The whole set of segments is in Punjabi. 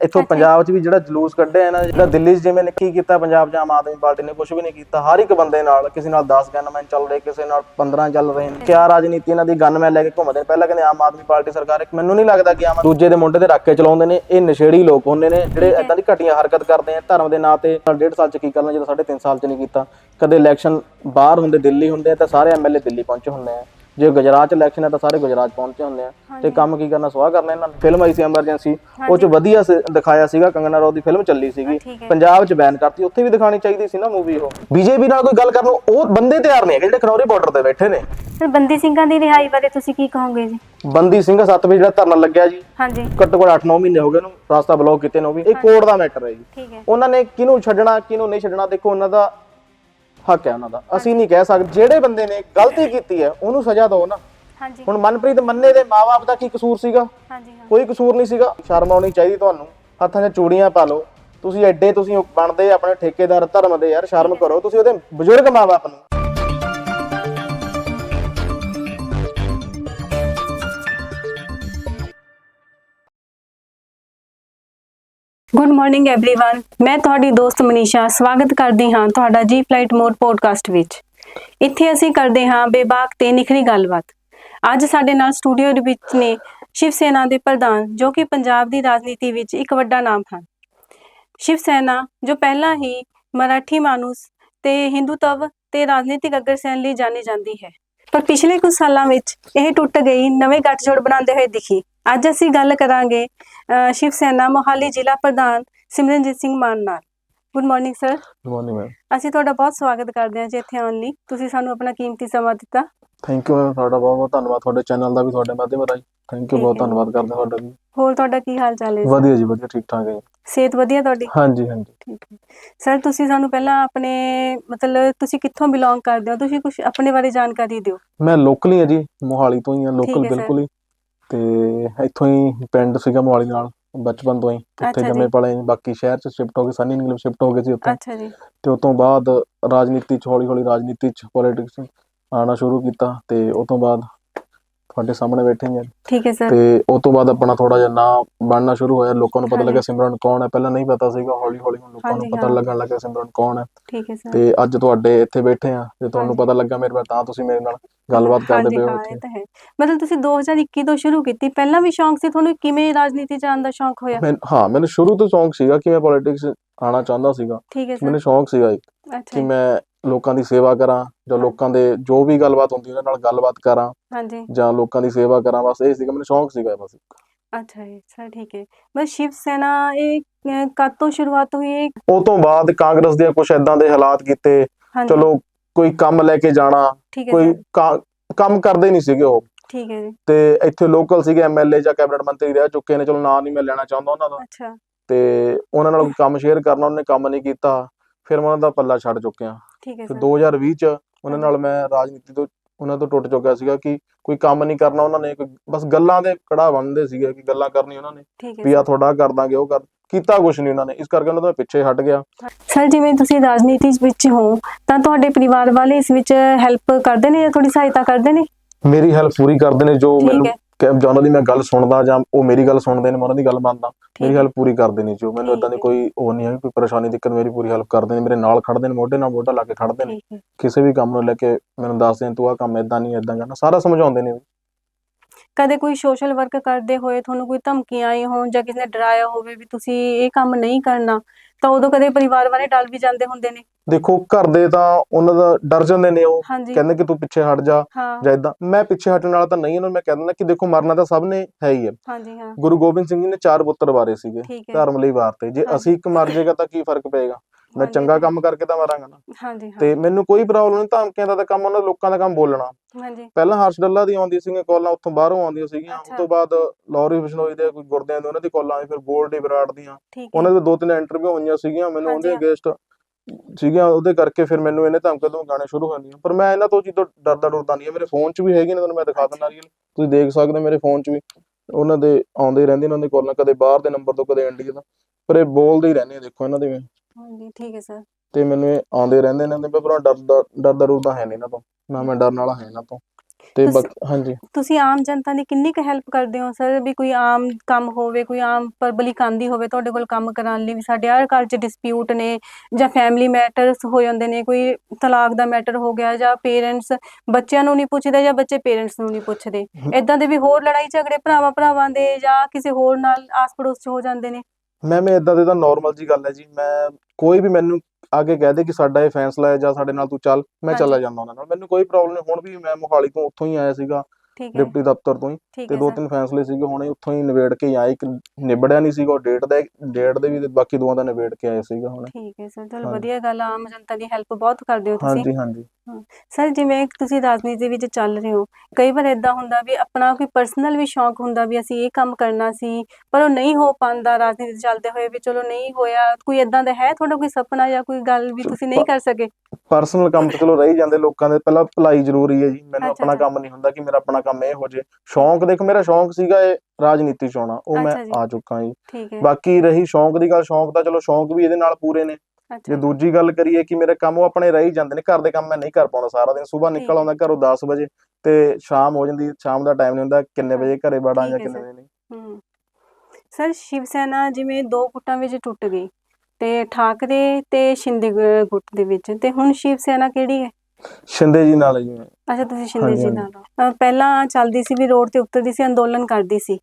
ਇੱਥੋਂ। ਪੰਜਾਬ 'ਚ ਵੀ ਜਿਹੜਾ ਜਲੂਸ ਕੱਢਿਆ ਇਹਨਾਂ ਜਿਹੜਾ ਦਿੱਲੀ 'ਚ ਜਿਵੇਂ ਨੇ ਕੀ ਕੀਤਾ ਪੰਜਾਬ 'ਚ ਆਮ ਆਦਮੀ ਪਾਰਟੀ ਨੇ ਕੁਝ ਵੀ ਨਹੀਂ ਕੀਤਾ ਹਰ ਇੱਕ ਬੰਦੇ ਨਾਲ ਕਿਸੇ ਨਾਲ 10 ਗਨਮੈਨ ਚੱਲ ਰਹੇ ਕਿਸੇ ਨਾਲ 15 ਚੱਲ ਰਹੇ ਨੇ। ਕਿਆ ਰਾਜਨੀਤੀ ਇਹਨਾਂ ਦੀ ਗਨਮੈਨ ਲੈ ਕੇ ਘੁੰਮਦੇ ਨੇ? ਪਹਿਲਾਂ ਕਹਿੰਦੇ ਆਮ ਆਦਮੀ ਪਾਰਟੀ ਸਰਕਾਰ ਇੱਕ ਮੈਨੂੰ ਨਹੀਂ ਲੱਗਦਾ ਕਿ ਆਮ ਦੂਜੇ ਦੇ ਮੁੰਡੇ ਤੇ ਰੱਖ ਕੇ ਚਲਾਉਂਦੇ ਨੇ ਇਹ ਨਸ਼ੇੜੀ ਲੋਕ ਹੁੰਦੇ ਨੇ ਜਿਹੜੇ ਇਦਾਂ ਦੀ ਘਟੀਆਂ ਹਰਕਤ ਕਰਦੇ ਆ ਧਰਮ ਦੇ ਨਾਂ ਤੇ ਡੇਢ ਸਾਲ 'ਚ ਕੀ ਕਰਨਾ ਜਦੋਂ ਸਾਢੇ ਤਿੰਨ ਸਾਲ 'ਚ ਨਹੀਂ ਕੀਤਾ। ਕਦੇ ਇਲੈਕਸ਼ਨ ਬਾਹਰ ਹੁੰਦੇ ਦਿੱਲੀ ਹੁੰਦੇ ਆ ਤਾਂ ਸਾਰੇ ਐਮਐਲਏ ਦਿੱਲੀ ਪਹੁੰਚੇ ਹੁੰਦੇ ਆ। ਜੇ ਗੁਜਰਾਤ 'ਚ ਇਲੈਕਸ਼ਨ ਹੈ ਤਾਂ ਸਾਰੇ ਗੁਜਰਾਤ ਪਹੁੰਚੇ ਹੁੰਦੇ ਆ। ਤੇ ਕੰਮ ਕੀ ਕਰਨਾ ਸਵਾਹ ਕਰਨਾ ਇਹਨਾਂ ਨੇ? ਫਿਲਮ ਆਈ ਸੀ ਐਮਰਜੈਂਸੀ ਉਹ 'ਚ ਵਧੀਆ ਦਿਖਾਇਆ ਸੀਗਾ ਕੰਗਨਾ ਰੌ ਦੀ ਫਿਲਮ ਚੱਲੀ ਸੀਗੀ। ਪੰਜਾਬ 'ਚ ਬੈਨ ਕਰਤੀ ਉੱਥੇ ਵੀ ਦਿਖਾਣੀ ਚਾਹੀਦੀ ਸੀ ਨਾ ਮੂਵੀ ਉਹ। ਬੀਜੇਪੀ ਨਾਲ ਕੋਈ ਗੱਲ ਕਰਨ ਨੂੰ ਉਹ ਬੰਦੇ ਤਿਆਰ ਨਹੀਂ ਹੈਗੇ ਜਿਹੜੇ ਖਨੌਰੀ ਬਾਰਡਰ ਤੇ ਬੈਠੇ ਨੇ। ਸਰ ਬੰਦੀ ਸਿੰਘਾਂ ਦੀ ਰਿਹਾਈ ਬਾਰੇ ਤੁਸੀਂ ਕੀ ਕਹੋਗੇ ਜੀ? ਬੰਦੀ ਸਿੰਘ ਸੱਤ ਵਜੇ ਜਿਹੜਾ ਧਰਨਾ ਲੱਗਿਆ ਜੀ। ਹਾਂਜੀ। ਘੱਟੋ ਘੱਟ 8-9 ਮਹੀਨੇ ਹੋ ਗਏ ਉਹਨੂੰ ਰਾਸਤਾ ਬਲੌਕ ਕੀਤੇ ਨੇ ਉਹ ਵੀ। ਇਹ ਕੋਰਟ ਦਾ ਮੈਟਰ ਹੈ ਜੀ। ਉਹਨਾਂ ਨੇ ਕਿਹਨੂੰ ਛੱਡਣਾ ਕਿਹਨੂੰ ਨਹੀਂ ਛੱਡਣਾ ਦੇਖੋ ਉਹਨਾਂ ਦਾ ਹੱਕ ਹੈ ਉਹਨਾਂ ਦਾ। ਅਸੀਂ ਨਹੀਂ ਕਹਿ ਸਕਦੇ। ਜਿਹੜੇ ਬੰਦੇ ਨੇ ਗਲਤੀ ਕੀਤੀ ਹੈ ਉਹਨੂੰ ਸਜ਼ਾ ਦਿਓ ਨਾ। ਹਾਂਜੀ। ਹੁਣ ਮਨਪ੍ਰੀਤ ਮੰਨੇ ਦੇ ਮਾਪੇ ਦਾ ਕੀ ਕਸੂਰ ਸੀਗਾ? ਹਾਂਜੀ ਹਾਂ ਕੋਈ ਕਸੂਰ ਨਹੀਂ ਸੀਗਾ। ਸ਼ਰਮ ਆਉਣੀ ਚਾਹੀਦੀ ਤੁਹਾਨੂੰ। ਹੱਥਾਂ 'ਚ ਚੂੜੀਆਂ ਪਾ ਲਓ। ਤੁਸੀਂ ਐਡੇ ਤੁਸੀਂ ਬਣਦੇ ਆਪਣੇ ਠੇਕੇਦਾਰ ਧਰਮ ਦੇ ਯਾਰ। ਸ਼ਰਮ ਕਰੋ। ਤੁਸੀਂ ਉਹਦੇ ਬਜ਼ੁਰਗ ਮਾਪੇ ਨੂੰ। ਗੁੱਡ ਮਾਰਨਿੰਗ एवरीवन ਮੈਂ ਤੁਹਾਡੀ ਦੋਸਤ ਮਨੀਸ਼ਾ ਸਵਾਗਤ ਕਰਦੀ ਹਾਂ ਤੁਹਾਡਾ ਜੀ ਫਲਾਈਟ ਮੋਡ ਪੋਡਕਾਸਟ ਵਿੱਚ ਇੱਥੇ ਅਸੀਂ ਕਰਦੇ ਹਾਂ ਬੇਬਾਕ ਤੇ ਨਿਖਰੀ ਗੱਲਬਾਤ ਅੱਜ ਸਾਡੇ ਨਾਲ ਸਟੂਡੀਓ ਦੇ ਵਿੱਚ ਨੇ ਸ਼ਿਵ ਸੈਨਾ ਦੇ ਪ੍ਰਧਾਨ ਜੋ ਕਿ ਪੰਜਾਬ ਦੀ ਰਾਜਨੀਤੀ ਵਿੱਚ ਇੱਕ ਵੱਡਾ ਨਾਮ ਹਨ ਸ਼ਿਵ ਸੈਨਾ ਜੋ ਪਹਿਲਾਂ ਹੀ ਮਰਾਠੀ ਮਾਨੂਸ ਤੇ ਹਿੰਦੂਤਵ ਤੇ ਰਾਜਨੀਤਿਕ ਅਗਰਸੈਨ ਲਈ ਜਾਣੀ ਜਾਂਦੀ ਹੈ ਪਰ ਪਿਛਲੇ ਕੁਝ ਸਾਲਾਂ ਵਿੱਚ ਇਹ ਟੁੱਟ ਗਈ ਨਵੇਂ ਗੱਠਜੋੜ ਬਣਾਉਂਦੇ ਹੋਏ ਦਿਖੀ ਅੱਜ ਅਸੀਂ ਗੱਲ ਕਰਾਂਗੇ ਸ਼ਿਵ ਸੈਨਾ ਮੋਹਾਲੀ ਜ਼ਿਲ੍ਹਾ ਪ੍ਰਧਾਨ ਸਿਮਰਨਜੀਤ ਸਿੰਘ ਮਾਨ ਨਾਲ। Good morning sir morning ma'am ਅਸੀਂ ਤੁਹਾਡਾ ਬਹੁਤ ਸਵਾਗਤ ਕਰਦੇ ਹਾਂ ਜੀ ਇੱਥੇ ਆਉਣ ਲਈ। ਤੁਸੀਂ ਸਾਨੂੰ ਆਪਣਾ ਕੀਮਤੀ ਸਮਾਂ ਦਿੱਤਾ। ਥੈਂਕ ਯੂ ਮੈਮ ਤੁਹਾਡਾ ਬਹੁਤ ਬਹੁਤ ਧੰਨਵਾਦ। ਤੁਹਾਡੇ ਚੈਨਲ ਦਾ ਵੀ ਤੁਹਾਡੇ ਮਾਧਿਅਮ ਰਾਹੀਂ ਥੈਂਕ ਯੂ ਬਹੁਤ। ਧੰਨਵਾਦ ਕਰਦੇ ਤੁਹਾਡਾ ਵੀ। ਹੋਰ ਤੁਹਾਡਾ ਕੀ ਹਾਲ ਚਾਲ ਹੈ ਜੀ? ਵਧੀਆ ਜੀ ਵਧੀਆ ਠੀਕ ਠਾਕ ਹੈ। ਸਿਹਤ ਵਧੀਆ ਤੁਹਾਡੀ? ਹਾਂਜੀ ਹਾਂਜੀ। ਠੀਕ ਹੈ। ਸਰ ਤੁਸੀਂ ਸਾਨੂੰ ਪਹਿਲਾਂ ਆਪਣੇ ਮਤਲਬ ਤੁਸੀਂ ਕਿੱਥੋਂ ਬਿਲੋਂਗ ਕਰਦੇ ਹੋ? ਤੁਸੀਂ ਕੁਝ ਆਪਣੇ ਬਾਰੇ ਜਾਣਕਾਰੀ ਦਿਓ। ਮੈਂ ਲੋਕਲ ਹੀ ਹਾਂ ਜੀ ਮੋਹਾਲੀ ਤੋਂ ਹੀ ਹਾਂ ਲੋਕਲ। ਬਿਲਕੁਲ ਹੀ। ਤੇ ਇੱਥੋਂ ਹੀ ਪਿੰਡ ਸੀਗਾ ਮੋਹਾਲੀ ਨਾਲ ਬਚਪਨ ਤੋਂ ਹੀ ਅੱਛਾ ਉੱਥੇ ਜੀ। ਜੰਮੇ ਪਲੇ ਬਾਕੀ ਸ਼ਹਿਰ ਚ ਸ਼ਿਫਟ ਹੋ ਗਏ ਸਨੀ ਇੰਗਲਿਸ਼ ਸ਼ਿਫਟ ਹੋ ਗਏ ਸੀ ਉੱਥੇ ਅੱਛਾ ਜੀ ਤੇ ਉਸ ਤੋਂ ਬਾਅਦ ਰਾਜਨੀਤੀ ਚ ਹੌਲੀ ਹੌਲੀ ਰਾਜਨੀਤੀ ਚ ਪੋਲਿਟਿਕਸ ਆਉਣਾ ਸ਼ੁਰੂ ਕੀਤਾ ਤੇ ਉਸ ਤੋਂ ਬਾਅਦ ਤੁਹਾਡੇ ਸਾਹਮਣੇ ਬੈਠੇ ਹਾਂ ਠੀਕ ਹੈ ਸਰ। ਤੇ ਉਸ ਤੋਂ ਬਾਅਦ ਆਪਣਾ ਥੋੜਾ ਜਿਹਾ ਨਾਂ ਬਣਨਾ ਸ਼ੁਰੂ ਹੋਇਆ। ਲੋਕਾਂ ਨੂੰ ਪਤਾ। ਲੱਗਾ ਸਿਮਰਨ ਕੌਣ ਹੈ? ਪਹਿਲਾਂ ਨਹੀਂ ਪਤਾ ਸੀਗਾ ਹੌਲੀ ਹੌਲੀ ਹੁਣ ਲੋਕਾਂ ਨੂੰ ਪਤਾ। ਲੱਗਣ ਲੱਗਾ ਸਿਮਰਨ ਕੌਣ ਹੈ। ਠੀਕ ਹੈ ਸਰ। ਤੇ ਅੱਜ ਤੁਹਾਡੇ ਇੱਥੇ ਬੈਠੇ ਆ ਤੇ ਤੁਹਾਨੂੰ। ਪਤਾ ਲੱਗਾ ਮੇਰੇ ਬਾਰੇ ਤਾਂ ਤੁਸੀਂ ਮੇਰੇ ਨਾਲ ਗੱਲਬਾਤ ਕਰਦੇ ਪਏ ਹੋ ਇਹ ਤਾਂ ਹੈ। ਮਤਲਬ ਤੁਸੀਂ 2021 ਤੋਂ ਸ਼ੁਰੂ ਕੀਤੀ। ਪਹਿਲਾਂ ਵੀ ਸ਼ੌਂਕ ਸੀ ਤੁਹਾਨੂੰ ਕਿਵੇਂ ਰਾਜਨੀਤੀ ਆਉਣ ਦਾ ਸ਼ੌਂਕ ਹੋਇਆ? ਮੈਂ ਹਾਂ ਮੈਨੂੰ ਸ਼ੁਰੂ ਤੋਂ ਸ਼ੌਂਕ ਸੀਗਾ ਕਿ ਮੈਂ ਪੋਲਿਟਿਕਸ ਆਣਾ ਚਾਹੁੰਦਾ ਸੀਗਾ। ਮੈਨੂੰ ਸ਼ੌਂਕ ਸੀਗਾ ਇੱਕ ਕਿ ਜੀ, ਮੈਂ ਲੋਕਾਂ ਦੀ ਸੇਵਾ ਕਰਾਂ ਜਾਂ ਲੋਕਾਂ ਦੇ ਜੋ ਵੀ ਗੱਲਬਾਤ ਹੁੰਦੀ ਉਹਨਾਂ ਨਾਲ ਗੱਲਬਾਤ ਕਰਾਂ ਹਾਂਜੀ। ਜਾਂ ਲੋਕਾਂ ਦੀ ਸੇਵਾ ਕਰਾਂ ਬਸ ਇਹ ਸੀਗਾ ਮੈਨੂੰ ਸ਼ੌਂਕ ਸੀਗਾ ਬਸ ਅੱਛਾ ਜੀ ਸਰ ਠੀਕ ਹੈ। ਬਸ ਸ਼ਿਵ ਸੈਨਾ ਇਹ ਕਦ ਤੋਂ ਸ਼ੁਰੂਆਤ ਹੋਈ ਹੈ ਉਹ ਤੋਂ ਬਾਅਦ ਕਾਂਗਰਸ ਦੇ ਕੁਝ ਐਦਾਂ ਦੇ ਹਾਲਾਤ ਕੀਤੇ ਚਲੋ ਕੋਈ ਕੰਮ ਲੈ ਕੇ ਜਾਣਾ ਕੋਈ ਕੰਮ ਕਰਦੇ ਨਹੀਂ ਸੀਗੇ ਉਹ। ਠੀਕ ਹੈ ਜੀ। ਤੇ ਇੱਥੇ ਲੋਕਲ ਸੀਗੇ ਐਮਐਲਏ ਜਾਂ ਕੈਬਨਿਟ ਮੰਤਰੀ ਰਹਿ ਚੁੱਕੇ ਨੇ ਚਲੋ ਨਾਂ ਨਹੀਂ ਮੈਂ ਲੈਣਾ ਚਾਹੁੰਦਾ ਉਹਨਾਂ ਦਾ। ਅੱਛਾ। ਤੇ ਉਹਨਾਂ ਨਾਲ ਕੋਈ ਕੰਮ ਸ਼ੇਅਰ ਕਰਨਾ ਉਹਨੇ ਕੰਮ ਨਹੀਂ ਕੀਤਾ। ਫਿਰ ਮੈਂ ਉਹਨਾਂ ਦਾ ਪੱਲਾ ਛੱਡ ਚੁੱਕਿਆ। ਠੀਕ ਹੈ ਤੇ ਸਰ 2020 ਚ ਉਹਨਾਂ ਨਾਲ ਮੈਂ ਰਾਜਨੀਤੀ ਤੋਂ ਉਹਨਾਂ ਤੋਂ ਟੁੱਟ ਚੁੱਕਿਆ ਸੀਗਾ ਕਿ ਕੋਈ ਕੰਮ ਨਹੀਂ ਕਰਨਾ ਉਹਨਾਂ ਨੇ ਕੋਈ ਬਸ ਗੱਲਾਂ ਦੇ ਕੜਾ ਬਣਦੇ ਸੀਗੇ ਕਿ ਗੱਲਾਂ ਕਰਨੀ ਉਹਨਾਂ ਨੇ ਠੀਕ ਵੀ ਆ ਤੁਹਾਡਾ ਕਰ ਦਾਂਗੇ ਉਹ ਕਰ ਕੀਤਾ ਕੁਝ ਨਹੀਂ ਉਹਨਾਂ ਨੇ। ਇਸ ਕਰਕੇ ਉਹਨਾਂ ਤੋਂ ਮੈਂ ਪਿੱਛੇ ਹਟ ਗਿਆ। ਸਰ ਜਿਵੇਂ ਤੁਸੀਂ ਰਾਜਨੀਤੀ ਵਿੱਚ ਹੋ ਤਾਂ ਤੁਹਾਡੇ ਪਰਿਵਾਰ ਵਾਲੇ ਇਸ ਵਿੱਚ ਹੈਲਪ ਕਰਦੇ ਨੇ ਜਾਂ ਤੁਹਾਡੀ ਸਹਾਇਤਾ ਕਰਦੇ ਨੇ? ਮੇਰੀ ਹੈਲਪ ਪੂਰੀ ਕਰਦੇ ਨੇ ਜੋ ਠੀਕ ਮੈਨੂੰ ਹੈ। ਕਿ ਜਾਂ ਉਹਨਾਂ ਦੀ ਮੈਂ ਗੱਲ ਸੁਣਦਾ ਜਾਂ ਉਹ ਮੇਰੀ ਗੱਲ ਸੁਣਦੇ ਨੇ ਮੈਂ ਉਹਨਾਂ ਦੀ ਗੱਲ ਮੰਨਦਾ। ਮੇਰੀ ਹੈਲਪ ਪੂਰੀ ਕਰਦੇ ਨੇ ਜੋ ਮੈਨੂੰ ਇਦਾਂ ਦੀ। ਕੋਈ ਉਹ ਨਹੀਂ ਹੈ ਕੋਈ ਪਰੇਸ਼ਾਨੀ ਦਿੱਕਤ ਮੇਰੀ ਪੂਰੀ ਹੈਲਪ ਕਰਦੇ ਨੇ। ਮੇਰੇ ਨਾਲ ਖੜਦੇ ਨੇ ਮੋਢੇ ਨਾਲ ਮੋਢਾ ਲਾ ਕੇ ਖੜਦੇ ਨੇ। ਕਿਸੇ ਵੀ ਕੰਮ ਨੂੰ ਲੈ ਕੇ ਮੈਨੂੰ ਦੱਸਦੇ ਨੇ ਤੂੰ ਆਹ ਕੰਮ ਇਦਾਂ ਨਹੀਂ ਇਦਾਂ ਕਰਨਾ। ਸਾਰਾ ਸਮਝਾਉਂਦੇ ਨੇ ਕਦੇ ਕੋਈ ਸੋਸ਼ਲ ਵਰਕ ਕਰਦੇ ਹੋਏ ਤੁਹਾਨੂੰ ਕੋਈ ਧਮਕੀਆਂ ਆਈ ਹੋਣ ਜਾਂ ਕਿਸੇ ਨੇ ਡਰਾਇਆ ਹੋਵੇ ਵੀ ਤੁਸੀਂ ਇਹ ਕੰਮ ਨਹੀਂ ਕਰਨਾ ਤਾਂ ਉਦੋਂ ਕਦੇ ਪਰਿਵਾਰ ਵਾਲੇ ਡਲ ਵੀ ਜਾਂਦੇ ਹੁੰਦੇ ਨੇ। ਦੇਖੋ ਘਰ ਦੇ ਤਾਂ ਉਹਨਾਂ ਦਾ ਡਰ ਜਾਂਦੇ ਨੇ ਉਹ। ਹਾਂਜੀ। ਕਹਿੰਦੇ ਕਿ ਤੂੰ ਪਿੱਛੇ ਹਟ ਜਾ ਹਾਂ। ਜਾਂ ਇਦਾਂ ਮੈਂ ਪਿੱਛੇ ਹਟਣ ਵਾਲਾ ਤਾਂ ਨਹੀਂ ਉਹਨਾਂ ਨੂੰ ਮੈਂ ਕਹਿ ਦਿੰਦਾ ਕਿ ਦੇਖੋ ਮਰਨਾ ਤਾਂ ਸਭ ਨੇ ਹੈ ਹੀ ਹੈ ਹਾਂਜੀ ਹਾਂ। ਗੁਰੂ ਗੋਬਿੰਦ ਸਿੰਘ ਜੀ ਨੇ ਚਾਰ ਪੁੱਤਰ ਵਾਰੇ ਸੀਗੇ ਠੀਕ ਹੈ। ਧਰਮ ਲਈ ਵਾਰਤੇ। ਜੇ ਹਾਂਜੀ। ਅਸੀਂ ਇੱਕ ਮਰ ਜਾਏਗਾ ਤਾਂ ਕੀ ਫ਼ਰਕ ਪਏਗਾ? ਮੈਂ ਹਾਂਜੀ, ਚੰਗਾ ਕੰਮ ਕਰਕੇ ਤਾਂ ਮਰਾਂਗਾ ਨਾ। ਹਾਂਜੀ ਹਾਂ ਤੇ ਮੈਨੂੰ ਕੋਈ ਪ੍ਰੋਬਲਮ ਨਹੀਂ ਧਮਕੀਆਂ ਦਾ ਤਾਂ ਕੰਮ ਉਹਨਾਂ ਲੋਕਾਂ ਦਾ ਕੰਮ ਬੋਲਣਾ। ਹਾਂਜੀ। ਪਹਿਲਾਂ ਹਰਸ਼ ਡੱਲਾ ਦੀ ਆਉਂਦੀ ਸੀਗੀਆਂ ਕਾਲਾਂ ਉੱਥੋਂ ਬਾਹਰੋਂ ਆਉਂਦੀਆਂ ਸੀਗੀਆਂ। ਉਸ ਅੱਛਾ। ਤੋਂ ਬਾਅਦ ਲੌਰੀ ਬਿਸ਼ਨੋਈ ਦੇ ਕੋਈ ਗੁਰਦਿਆਂ ਦੇ ਉਹਨਾਂ ਦੀ ਕਾਲਾਂ ਆਈ ਫਿਰ ਗੋਲਡੀ ਵਿਰਾਟ ਦੀਆਂ। ਠੀਕ ਹੈ। ਉਹਨਾਂ ਦੇ ਦੋ ਤਿੰਨ ਇੰਟਰਵਿਊ ਹੋਈਆਂ ਸੀਗੀਆਂ ਮੈਨੂੰ ਹਾਂਜੀ, ਉਹਦੇ ਅਗੇਂਸਟ ਸੀਗੀਆਂ ਉਹਦੇ ਕਰਕੇ ਫਿਰ ਮੈਨੂੰ ਇਹਨੇ ਧਮਕੇ ਤੋਂ ਗਾਣੇ ਸ਼ੁਰੂ ਹੋਣੀਆਂ ਪਰ ਮੈਂ ਇਹਨਾਂ ਤੋਂ ਚੀਜ਼ੋਂ ਡਰਦਾ ਡਰਦਾ ਨਹੀਂ ਹਾਂ। ਮੇਰੇ ਫੋਨ 'ਚ ਵੀ ਹੈਗੇ ਨੇ ਤੁਹਾਨੂੰ ਮੈਂ ਦਿਖਾ ਦਿੰਦਾ ਰੀਅਲ ਤੁਸੀਂ ਦੇਖ ਸਕਦੇ ਹੋ ਮੇਰੇ ਫੋਨ 'ਚ ਵੀ। ਉਹਨਾਂ ਦੇ ਆਉਂਦੇ ਰਹਿੰਦੇ ਨੇ ਉਹਨਾਂ ਦੇ ਕਾਲਾਂ ਕਦੇ ਬਾਹਰ ਦੇ ਨੰਬਰ ਤੋਂ ਕਦੇ ਇੰਡੀਆ ਦਾ ਪਰ ਇਹ ਬੋਲਦੇ ਹੀ ਰਹਿੰਦੇ ਆ ਦੇਖੋ ਇਹਨਾਂ ਦੇ ਮੈਂ ਹਾਂਜੀ ਠੀਕ ਹੈ ਸਰ ਤੇ ਮੈਨੂੰ ਇਹ ਆਉਂਦੇ ਰਹਿੰਦੇ ਨੇ ਤੇ ਪਰ ਡਰਦਾ ਡਰਦਾ ਡਰਦਾ ਹੈ ਨਹੀਂ ਇਹਨਾਂ ਤੋਂ। ਨਾ ਮੈਂ ਡਰਨ ਵਾਲਾ ਹੈ ਇਹਨਾਂ ਤੋਂ। ਤੇ ਬਾਕੀ ਹਾਂਜੀ। ਤੁਸੀਂ ਆਮ ਜਨਤਾ ਦੀ ਕਿੰਨੀ ਕੁ ਹੈਲਪ ਕਰਦੇ ਹੋ ਸਰ ਵੀ ਕੋਈ ਆਮ ਕੰਮ ਹੋਵੇ ਕੋਈ ਆਮ ਪਬਲਿਕ ਆਂਦੀ ਹੋਵੇ ਤੁਹਾਡੇ ਕੋਲ ਕੰਮ ਕਰਾਉਣ ਲਈ ਵੀ ਸਾਡੇ ਆਹ ਘਰ 'ਚ ਡਿਸਪਿਊਟ ਨੇ ਜਾਂ ਫੈਮਿਲੀ ਮੈਟਰਸ ਹੋ ਜਾਂਦੇ ਨੇ ਕੋਈ ਤਲਾਕ ਦਾ ਮੈਟਰ ਹੋ ਗਿਆ ਜਾਂ ਪੇਰੈਂਟਸ ਬੱਚਿਆਂ ਨੂੰ ਨਹੀਂ ਪੁੱਛਦੇ ਜਾਂ ਬੱਚੇ ਪੇਰੈਂਟਸ ਨੂੰ ਨਹੀਂ ਪੁੱਛਦੇ। ਇਦਾਂ ਦੇ ਵੀ ਹੋਰ ਲੜਾਈ ਝਗੜੇ ਭਰਾਵਾਂ ਭਰਾਵਾਂ ਦੇ ਜਾਂ ਕਿਸੇ ਹੋਰ ਨਾਲ ਆਸ ਪੜੋਸ 'ਚ ਹੋ ਜਾਂਦੇ ਨੇ। ਮੈਮ ਇਦਾਂ ਦੇ ਤਾਂ ਨਾਰਮਲ ਜੀ ਗੱਲ ਹੈ ਜੀ। ਮੈਂ ਕੋਈ ਵੀ ਮੈਨੂੰ ਆ ਕੇ ਕਹਿ ਦੇ ਕਿ ਸਾਡਾ ਇਹ ਫੈਸਲਾ ਹੈ ਜਾਂ ਸਾਡੇ ਨਾਲ ਤੂੰ ਚੱਲ ਮੈਂ ਚਲਾ। ਜਾਂਦਾ ਉਹਨਾਂ ਨਾਲ। ਮੈਨੂੰ ਕੋਈ ਪ੍ਰੋਬਲਮ ਨਹੀਂ। ਹੁਣ ਵੀ ਮੈਂ ਮੋਹਾਲੀ ਤੋਂ ਉੱਥੋਂ ਹੀ ਆਇਆ ਸੀਗਾ। ਡਿਪਟੀ ਦਫ਼ਤਰ ਤੋਂ ਹੀ ਤੇ ਦੋ ਤਿੰਨ ਫੈਸਲੇ ਸੀਗੇ ਹੁਣੇ ਉੱਥੋਂ ਹੀ ਨਿਬੇੜ ਕੇ ਆਏ ਇੱਕ ਨਿਬੜਿਆ ਨਹੀਂ ਸੀਗਾ ਉਹ ਡੇਟ ਦਾ ਡੇਟ ਦੇ ਵੀ ਬਾਕੀ ਦੋਵਾਂ ਦਾ ਨਿਬੇੜ ਕੇ ਆਏ ਸੀਗਾ ਹੁਣੇ। ਠੀਕ ਹੈ ਸਰ ਚਲੋ। ਵਧੀਆ ਗੱਲ ਆਮ ਜਨਤਾ ਦੀ ਹੈਲਪ ਬਹੁਤ ਕਰਦੇ ਹੋ ਤੁਸੀਂ। ਹਾਂਜੀ ਹਾਂਜੀ। ਸਰ ਜਿਵੇਂ ਤੁਸੀਂ ਰਾਜਨੀਤੀ ਵਿੱਚ ਚੱਲ ਰਹੇ ਹੋ ਕਈ ਵਾਰ ਇਦਾਂ ਹੁੰਦਾ ਵੀ ਆਪਣਾ ਕੋਈ ਪਰਸਨਲ ਵੀ ਸ਼ੌਂਕ ਹੁੰਦਾ ਵੀ ਅਸੀਂ ਇਹ ਕੰਮ ਕਰਨਾ ਸੀ ਪਰ ਉਹ ਨਹੀਂ ਹੋ ਪਾਉਂਦਾ ਰਾਜਨੀਤੀ ਚੱਲਦੇ ਹੋਏ ਵੀ ਚਲੋ ਨਹੀਂ ਹੋਇਆ ਕੋਈ ਇਦਾਂ ਦਾ ਹੈ ਤੁਹਾਡਾ ਕੋਈ ਸੁਪਨਾ ਜਾਂ ਕੋਈ ਗੱਲ ਵੀ ਤੁਸੀਂ ਨਹੀਂ ਕਰ ਸਕੇ? ਪਰਸਨਲ ਕੰਮ ਤਾਂ ਚਲੋ ਰਹੀ ਜਾਂਦੇ ਲੋਕਾਂ ਦੇ ਪਹਿਲਾਂ ਭਲਾਈ ਜ਼ਰੂਰੀ ਹੈ ਜੀ ਮੈਨੂੰ ਆਪਣਾ। ਕੰਮ ਨਹੀਂ ਹੁੰਦਾ ਕਿ ਮੇਰਾ ਆਪਣਾ ਕੰਮ ਇਹ ਹੋ ਜੇ। ਸ਼ੌਂਕ ਦੇਖ ਮੇਰਾ ਸ਼ੌਂਕ ਸੀਗਾ ਇਹ ਰਾਜਨੀਤੀ ਚ ਆਉਣਾ। ਉਹ ਮੈਂ। ਆ ਚੁੱਕਾ ਜੀ। ਬਾਕੀ ਰਹੀ ਸ਼ੌਂਕ ਦੀ ਗੱਲ ਸ਼ੌਂਕ ਤਾਂ ਚਲੋ ਸ਼ੌਂਕ ਵੀ ਇਹਦੇ ਨਾਲ ਪੂਰੇ ਨੇ। ਜੇ ਦੂਜੀ ਗੱਲ ਕਰੀਏ ਕਿ ਮੇਰੇ ਕੰਮ ਉਹ ਆਪਣੇ ਰਹਿ ਜਾਂਦੇ ਨੇ ਘਰ ਦੇ ਕੰਮ ਮੈਂ ਨਹੀਂ ਕਰ ਪਾਉਂਦਾ ਸਾਰਾ ਦਿਨ। ਸਵੇਰ ਨਿਕਲ। ਆਉਂਦਾ ਘਰੋਂ 10 ਵਜੇ ਤੇ ਸ਼ਾਮ ਹੋ ਜਾਂਦੀ ਸ਼ਾਮ ਦਾ ਟਾਈਮ ਨਹੀਂ ਹੁੰਦਾ ਕਿੰਨੇ ਵਜੇ ਘਰੇ ਵੜਾਂ ਜਾਂ ਕਿੰਨੇ। ਵਜੇ ਨਹੀਂ। ਸਰ ਸ਼ਿਵ ਸੈਨਾ ਜਿਵੇਂ ਦੋ ਗੁੱਟਾਂ ਵਿੱਚ ਟੁੱਟ ਗਈ ਤੇ ਠਾਕਰੇ ਤੇ ਸ਼ਿੰਦੇ ਗੁੱਟ ਦੇ ਵਿੱਚ ਤੇ ਹੁਣ ਸ਼ਿਵ ਸੈਨਾ ਕਿਹੜੀ ਹੈ? ਸ਼ਿੰਦੇ ਜੀ ਨਾਲ ਜੀ। ਅੱਛਾ ਤੁਸੀਂ ਸ਼ਿੰਦੇ ਜੀ। ਨਾਲ ਹੋ। ਪਹਿਲਾਂ ਚੱਲਦੀ ਸੀ ਵੀ ਰੋਡ ਤੇ ਉਤਰਦੀ ਸੀ ਅੰਦੋਲਨ ਕਰਦੀ ਸੀ।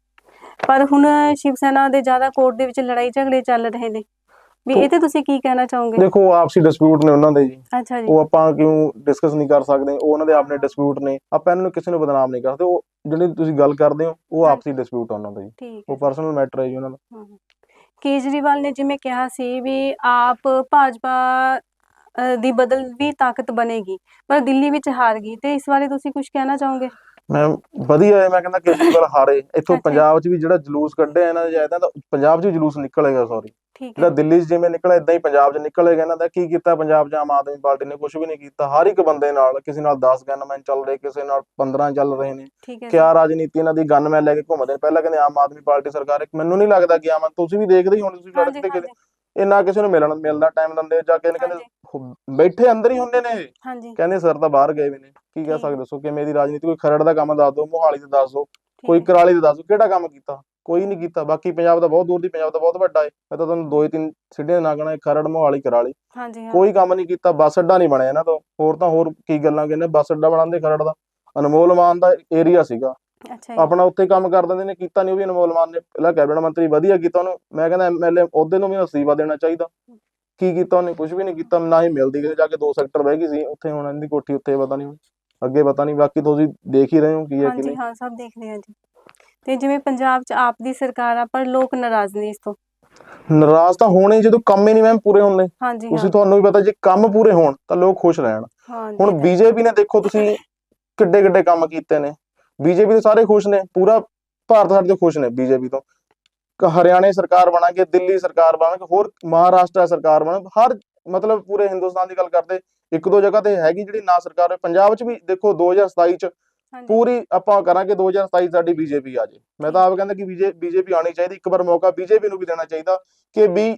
ਪਰ ਹੁਣ ਸ਼ਿਵ ਸੈਨਾ ਦੇ ਜ਼ਿਆਦਾ ਕੋਰਟ ਦੇ ਵਿੱਚ ਲੜਾਈ ਝਗੜੇ ਚੱਲ ਰਹੇ ਨੇ। ਵੀ ਇਹ ਤੇ ਤੁਸੀਂ ਕੀ ਕਹਿਣਾ ਚਾਹੋਗੇ? ਦੇਖੋ ਆਪਸੀ ਡਿਸਪਿਊਟ ਨੇ ਉਹਨਾਂ ਦੇ ਜੀ। ਅੱਛਾ ਜੀ। ਉਹ ਆਪਾਂ ਕਿਉਂ ਡਿਸਕਸ ਨਹੀਂ ਕਰ ਸਕਦੇ? ਉਹ ਉਹਨਾਂ ਦੇ ਆਪਣੇ ਡਿਸਪਿਊਟ ਨੇ। ਆਪਾਂ ਇਹਨਾਂ ਨੂੰ ਕਿਸੇ ਨੂੰ ਬਦਨਾਮ ਨਹੀਂ ਕਰਦੇ। ਉਹ ਜਿਹੜੀ ਤੁਸੀਂ ਗੱਲ ਕਰਦੇ ਹੋ ਉਹ। ਆਪਸੀ ਡਿਸਪਿਊਟ ਉਹਨਾਂ ਦਾ ਜੀ। ਠੀਕ ਉਹ ਪਰਸਨਲ ਮੈਟਰ ਹੈ ਜੀ ਉਹਨਾਂ ਦਾ। ਹਮ। ਕੇਜਰੀਵਾਲ ਨੇ ਜਿਵੇਂ ਕਿਹਾ ਸੀ ਵੀ ਆਪ ਭਾਜਪਾ ਅਹ, ਦੀ ਬਦਲ ਵੀ ਤਾਕਤ ਬਣੇਗੀ ਪਰ ਦਿੱਲੀ ਵਿੱਚ ਹਾਰ ਗਈ ਤੇ ਇਸ ਬਾਰੇ ਤੁਸੀਂ ਕੁਝ ਕਹਿਣਾ ਚਾਹੋਗੇ? ਮੈਂ ਵਧੀਆ ਹੈ ਮੈਂ ਕਹਿੰਦਾ ਕੇਜਰੀਵਾਲ ਹਾਰੇ ਇੱਥੋਂ ਅੱਛਾ। ਪੰਜਾਬ 'ਚ ਵੀ ਜਿਹੜਾ ਜਲੂਸ ਕੱਢਿਆ ਇਹਨਾਂ ਨੇ ਜਾਂ ਤਾਂ ਪੰਜਾਬ 'ਚ ਵੀ ਜਲੂਸ ਨਿਕਲੇਗਾ ਸੌਰੀ ਠੀਕ ਜਿਹੜਾ ਹੈ ਦਿੱਲੀ 'ਚ ਜਿਵੇਂ ਨਿਕਲਿਆ ਇਦਾਂ ਹੀ ਪੰਜਾਬ 'ਚ ਨਿਕਲੇਗਾ ਇਹਨਾਂ ਦਾ। ਕੀ ਕੀਤਾ ਪੰਜਾਬ 'ਚ ਆਮ ਆਦਮੀ ਪਾਰਟੀ ਨੇ? ਕੁਝ ਵੀ ਨਹੀਂ ਕੀਤਾ। ਹਰ ਇੱਕ ਬੰਦੇ ਨਾਲ ਕਿਸੇ ਨਾਲ 10 ਗਨਮੈਨ ਚੱਲ ਰਹੇ ਕਿਸੇ ਨਾਲ 15 ਚੱਲ ਰਹੇ ਨੇ। ਠੀਕ ਹੈ ਕਿਆ ਰਾਜਨੀਤੀ ਇਹਨਾਂ ਦੀ ਗਨਮੈਨ ਲੈ ਕੇ ਘੁੰਮਦੇ ਨੇ? ਪਹਿਲਾਂ ਕਹਿੰਦੇ ਆਮ ਆਦਮੀ ਪਾਰਟੀ ਸਰਕਾਰ ਹੈ ਮੈਨੂੰ ਨਹੀਂ ਲੱਗਦਾ ਕਿ ਆਮ ਤੁਸੀਂ ਵੀ ਦੇਖਦੇ ਹੀ ਹੁਣ ਤੁਸੀਂ ਹਾਂਜੀ ਲੜਦੇ ਕਿਤੇ। ਹਾਂਜੀ। ਇਹ ਨਾ ਕਿਸੇ ਨੂੰ ਮਿਲਣ ਮਿਲਦਾ ਟਾਈਮ ਦਿੰਦੇ ਜਾ ਕੇ ਇਹਨੇ ਕਹਿੰਦੇ ਹਾਂਜੀ, ਹੁ- ਬੈਠੇ ਅੰਦਰ ਹੀ ਹੁੰਦੇ ਨੇ। ਹਾਂਜੀ। ਕਹਿੰਦੇ ਸਰ ਤਾਂ ਬਾਹਰ ਗਏ ਵੀ ਨੇ। ਕੀ ਕਹਿ ਠੀਕ। ਸਕਦੇ ਦੱਸੋ ਕਿਵੇਂ ਦੀ ਰਾਜਨੀਤੀ ਕੋਈ ਖਰੜ ਦਾ ਕੰਮ ਦੱਸ ਦਿਓ ਮੋਹਾਲੀ ਦਾ ਦੱਸ ਦਿਓ ਠੀਕ। ਕੋਈ ਹੈ, ਕਰਾਲੀ ਦਾ ਦੱਸ ਦਿਓ ਕਿਹੜਾ ਕੰਮ ਕੀਤਾ? ਕੋਈ ਨਹੀਂ ਕੀਤਾ। ਬਾਕੀ ਪੰਜਾਬ ਦਾ ਬਹੁਤ ਦੂਰ ਦੀ ਪੰਜਾਬ ਦਾ ਬਹੁਤ ਵੱਡਾ ਹੈ ਮੈਂ ਤਾਂ ਤੁਹਾਨੂੰ ਦੋ ਹੀ ਤਿੰਨ ਸਿੱਧੀਆਂ ਦੇ ਨਾਂ ਕਹਣਾ ਖਰੜ ਮੋਹਾਲੀ ਕਰਾਲੀ। ਹਾਂਜੀ ਹਾਂ। ਕੋਈ ਕੰਮ ਨਹੀਂ ਕੀਤਾ ਬੱਸ ਅੱਡਾ ਨਹੀਂ ਬਣਿਆ ਇਹਨਾਂ ਤੋਂ। ਹੋਰ ਤਾਂ ਹੋਰ ਕੀ ਗੱਲਾਂ ਕਹਿੰਦੇ ਬੱਸ ਅੱਡਾ ਬਣਾਉਂਦੇ ਖਰੜ ਦਾ। ਅਨਮੋਲ ਮਾਨ ਦਾ ਏਰੀਆ ਸੀਗਾ। ਅੱਛਾ ਜੀ। ਆਪਣਾ ਉੱਥੇ ਕੰਮ ਕਰ ਦਿੰਦੇ ਨੇ ਕੀਤਾ ਨਹੀਂ ਉਹ ਵੀ ਅਨਮੋਲ ਮਾਨ ਨੇ। ਪਹਿਲਾਂ ਕੈਬਨਿਟ ਮੰਤਰੀ ਵਧੀਆ ਕੀਤਾ ਉਹਨੂੰ। ਮੈਂ ਕਹਿੰਦਾ ਐਮਐਲਏ ਅਹੁਦੇ ਨੂੰ ਵੀ ਅਸਤੀਫਾ ਦੇਣਾ ਚਾਹੀਦਾ। ਕੀ ਕੀਤਾ ਉਹਨੇ? ਕੁਝ ਵੀ ਨਹੀਂ ਕੀਤਾ ਨਾ ਹੀ ਮਿਲਦੀ ਕਿਤੇ ਜਾ ਕੇ ਦੋ ਸੈਕਟਰ ਬਹਿ ਗਈ ਸੀ। ਉੱਥੇ ਹੁਣ ਇਹਦੀ ਕੋਠੀ ਉੱਥੇ ਪਤਾ ਨਹੀਂ ਅੱਗੇ ਪਤਾ ਨਹੀਂ ਬਾਕੀ ਤੁਸੀਂ ਦੇਖ ਹੀ ਰਹੇ ਹੋ ਕੀ ਹੈ ਕੀ ਹਾਂਜੀ ਨਹੀਂ। ਹਾਂ ਸਭ ਦੇਖਦੇ ਹਾਂ ਜੀ। ਤੇ ਜਿਵੇਂ ਪੰਜਾਬ 'ਚ ਆਪ ਦੀ ਸਰਕਾਰ ਆ ਪਰ ਲੋਕ ਨਾਰਾਜ਼ ਨੇ ਇਸ ਤੋਂ। ਨਾਰਾਜ਼ ਤਾਂ ਹੋਣੇ ਜਦੋਂ ਕੰਮ ਹੀ ਨਹੀਂ ਮੈਮ ਪੂਰੇ ਹੁੰਦੇ। ਹਾਂਜੀ ਤੁਸੀਂ ਤੁਹਾਨੂੰ ਵੀ ਪਤਾ ਜੇ ਕੰਮ ਪੂਰੇ ਹੋਣ ਤਾਂ ਲੋਕ ਖੁਸ਼ ਰਹਿਣ। ਹਾਂ ਜੀ, ਹੁਣ ਬੀਜੇਪੀ ਨੇ ਦੇਖੋ ਤੁਸੀਂ ਕਿੱਡੇ ਕਿੱਡੇ ਕੰਮ ਕੀਤੇ ਨੇ। ਬੀਜੇਪੀ ਦੇ ਸਾਰੇ ਖੁਸ਼ ਨੇ ਪੂਰਾ ਭਾਰਤ ਸਾਡੇ ਤੋਂ ਖੁਸ਼ ਨੇ ਬੀਜੇਪੀ ਤੋਂ। ਹਰਿਆਣੇ ਸਰਕਾਰ ਬਣਾਂਗੇ ਦਿੱਲੀ ਸਰਕਾਰ ਬਣਾਂਗੇ ਹੋਰ ਮਹਾਰਾਸ਼ਟਰ ਸਰਕਾਰ ਬਣ ਹਰ ਮਤਲਬ ਪੂਰੇ ਹਿੰਦੁਸਤਾਨ ਦੀ ਗੱਲ ਕਰਦੇ ਇੱਕ ਦੋ ਜਗ੍ਹਾ ਤੇ ਹੈਗੀ ਜਿਹੜੀ ਨਾ ਸਰਕਾਰ ਹੈ ਪੰਜਾਬ 'ਚ ਵੀ ਦੇਖੋ 2027 'ਚ ਪੂਰੀ ਆਪਾਂ ਕਰਾਂਗੇ 2027 ਸਾਡੀ ਬੀਜੇਪੀ ਆ ਜੇ। ਮੈਂ ਤਾਂ ਆਪ ਕਹਿੰਦਾ ਕਿ ਬੀਜੇ ਬੀਜੇਪੀ ਆਣੀ ਚਾਹੀਦੀ ਇੱਕ ਵਾਰ ਮੌਕਾ ਬੀਜੇਪੀ ਨੂੰ ਵੀ ਦੇਣਾ ਚਾਹੀਦਾ ਕਿ ਵੀ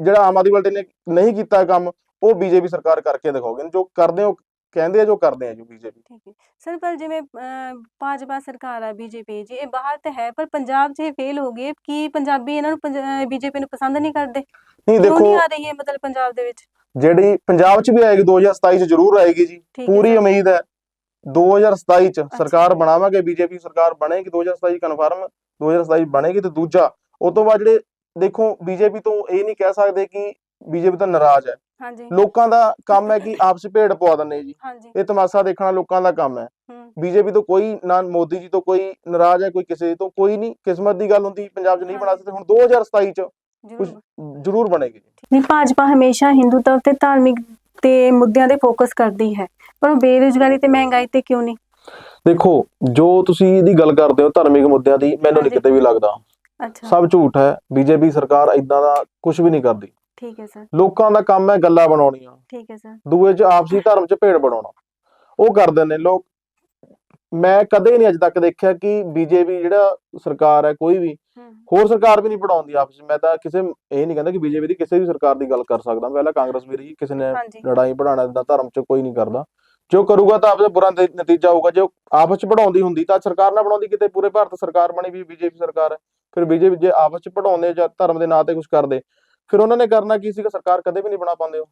ਜਿਹੜਾ ਆਮ ਆਦਮੀ ਪਾਰਟੀ ਨੇ ਨਹੀਂ ਕੀਤਾ ਕੰਮ ਉਹ ਬੀਜੇਪੀ ਸਰਕਾਰ ਕਰਕੇ ਦਿਖਾਓਗੇ ਜੋ ਕਰਦੇ ਹੋ ਕਹਿੰਦੇ ਆ ਜੋ ਕਰਦੇ ਆ ਜੋ ਬੀਜੇਪੀ। ਠੀਕ ਹੈ। ਸਰ ਪਰ ਜਿਵੇਂ ਅਹ, ਭਾਜਪਾ ਸਰਕਾਰ ਆ ਬੀਜੇਪੀ ਜੀ ਇਹ ਬਾਹਰ ਤੇ ਹੈ ਪਰ ਪੰਜਾਬ 'ਚ ਇਹ ਫੇਲ ਹੋ ਗਈ ਹੈ ਕਿ ਪੰਜਾਬੀ ਇਹਨਾਂ ਨੂੰ ਬੀਜੇਪੀ ਨੂੰ ਪਸੰਦ ਨਹੀਂ ਕਰਦੇ? ਨਹੀਂ ਕਿਉਂ ਨਹੀਂ ਦੇਖੋ ਆ ਰਹੀ ਹੈ ਮਤਲਬ ਪੰਜਾਬ ਦੇ ਵਿੱਚ? ਜਿਹੜੀ ਪੰਜਾਬ 'ਚ ਵੀ ਆਏਗੀ 2027 'ਚ ਜ਼ਰੂਰ ਆਏਗੀ ਜੀ ਠੀਕ ਹੈ ਪੂਰੀ ਸਰ, ਉਮੀਦ ਹੈ। 2027 'ਚ ਸਰਕਾਰ। ਬਣਾਵਾਂਗੇ ਬੀਜੇਪੀ ਸਰਕਾਰ ਬਣੇਗੀ 2027 ਕਨਫਰਮ 2027 ਬਣੇਗੀ ਤੇ ਦੂਜਾ ਉਸ ਤੋਂ ਬਾਅਦ ਜਿਹੜੇ ਦੇਖੋ ਬੀਜੇਪੀ ਤੋਂ ਇਹ ਨਹੀਂ ਕਹਿ ਸਕਦੇ ਕਿ ਬੀਜੇਪੀ ਤਾਂ ਨਾਰਾਜ਼ ਹੈ। ਹਾਂਜੀ। ਲੋਕਾਂ ਦਾ ਕੰਮ ਹੈ ਕਿ ਆਪਸ ਵਿੱਚ ਭੇੜ ਪਵਾ ਦਿੰਦੇ ਜੀ। ਹਾਂਜੀ। ਇਹ ਤਮਾਸ਼ਾ ਦੇਖਣਾ ਲੋਕਾਂ ਦਾ ਕੰਮ ਹੈ। ਬੀਜੇਪੀ ਤੋਂ ਕੋਈ ਨਾ ਮੋਦੀ ਜੀ ਤੋਂ ਕੋਈ ਨਾਰਾਜ਼ ਹੈ ਕੋਈ ਕਿਸੇ ਤੋਂ ਕੋਈ ਨਹੀਂ। ਕਿਸਮਤ ਦੀ ਗੱਲ ਹੁੰਦੀ ਪੰਜਾਬ 'ਚ ਨਹੀਂ ਬਣਾ ਸਕਦੇ। ਹੁਣ 2027 'ਚ ਕੁਝ ਜ਼ਰੂਰ। ਬਣੇਗੀ। ਜੀ ਨਹੀਂ ਭਾਜਪਾ ਹਮੇਸ਼ਾ ਹਿੰਦੂਤਵ ਤੇ ਧਾਰਮਿਕ ਤੇ ਮੁੱਦਿਆਂ ਤੇ ਫੋਕਸ ਕਰਦੀ ਹੈ। ਪਰ ਬੇਰੁਜ਼ਗਾਰੀ ਤੇ ਮਹਿੰਗਾਈ ਤੇ ਕਿਉਂ ਨਹੀਂ? ਦੇਖੋ ਜੋ ਤੁਸੀਂ ਇਹਦੀ ਗੱਲ ਕਰਦੇ ਹੋ ਧਾਰਮਿਕ ਮੁੱਦਿਆਂ ਦੀ ਮੈਨੂੰ ਨਹੀਂ। ਕਿਤੇ ਵੀ ਲੱਗਦਾ। ਅੱਛਾ। ਸਭ ਝੂਠ ਹੈ। ਬੀਜੇਪੀ ਸਰਕਾਰ ਇਦਾਂ ਦਾ ਕੁਝ ਵੀ ਨਹੀਂ ਕਰਦੀ। ਠੀਕ ਹੈ ਸਰ। ਲੋਕਾਂ ਦਾ ਕੰਮ ਹੈ ਗੱਲਾਂ ਬਣਾਉਣੀਆਂ। ਠੀਕ ਹੈ ਸਰ। ਦੂਏ 'ਚ ਆਪਸੀ ਧਰਮ 'ਚ ਭੇੜ ਬਣਾਉਣਾ। ਉਹ ਕਰਦੇ ਨੇ ਲੋਕ। ਮੈਂ ਕਦੇ ਨਹੀਂ ਅੱਜ ਤੱਕ ਦੇਖਿਆ ਕਿ ਬੀਜੇਪੀ ਜਿਹੜਾ ਸਰਕਾਰ ਹੈ ਕੋਈ ਵੀ ਹੋਰ ਸਰਕਾਰ ਵੀ ਨਹੀਂ ਪੜਾਉਂਦੀ ਆਪਸ ਵਿੱਚ ਮੈਂ ਤਾਂ ਕਿਸੇ ਇਹ ਨਹੀਂ ਕਹਿੰਦਾ ਕਿ ਬੀਜੇਪੀ ਦੀ ਕਿਸੇ ਵੀ ਸਰਕਾਰ ਦੀ ਗੱਲ ਕਰ ਸਕਦਾ। ਪਹਿਲਾਂ ਕਾਂਗਰਸ ਵੀ ਰਹੀ ਕਿਸੇ ਨੇ ਲੜਾਈ ਪੜਾਣਾ ਦਾ ਧਰਮ 'ਚ ਕੋਈ ਨਹੀਂ ਕਰਦਾ। ਜੋ ਕਰੂਗਾ ਤਾਂ ਆਪਦਾ ਬੁਰਾ ਨਤੀ- ਨਤੀਜਾ ਹੋਊਗਾ। ਜੇ ਆਪਸ ਚ ਪੜਾਉਂਦੀ ਹੁੰਦੀ ਤਾਂ ਸਰਕਾਰ ਨਾ ਬਣਾਉਂਦੀ। ਕਿਤੇ ਪੂਰੇ ਭਾਰਤ ਸਰਕਾਰ ਬਣੀ ਵੀ ਬੀਜੇਪੀ ਸਰਕਾਰ ਹੈ। ਫਿਰ ਬੀਜੇਪੀ ਜੇ ਆਪਸ ਚ ਪੜਾਉਂਦੇ ਜਾਂ ਧਰਮ ਦੇ ਨਾਂ ਤੇ ਕੁਝ ਕਰਦੇ ਫਿਰ ਉਹਨਾਂ ਨੇ ਕਰਨਾ ਕੀ ਸੀਗਾ? ਸਰਕਾਰ ਕਦੇ ਵੀ ਨਹੀਂ ਬਣਾ ਪਾਉਂਦੇ ਉਹ।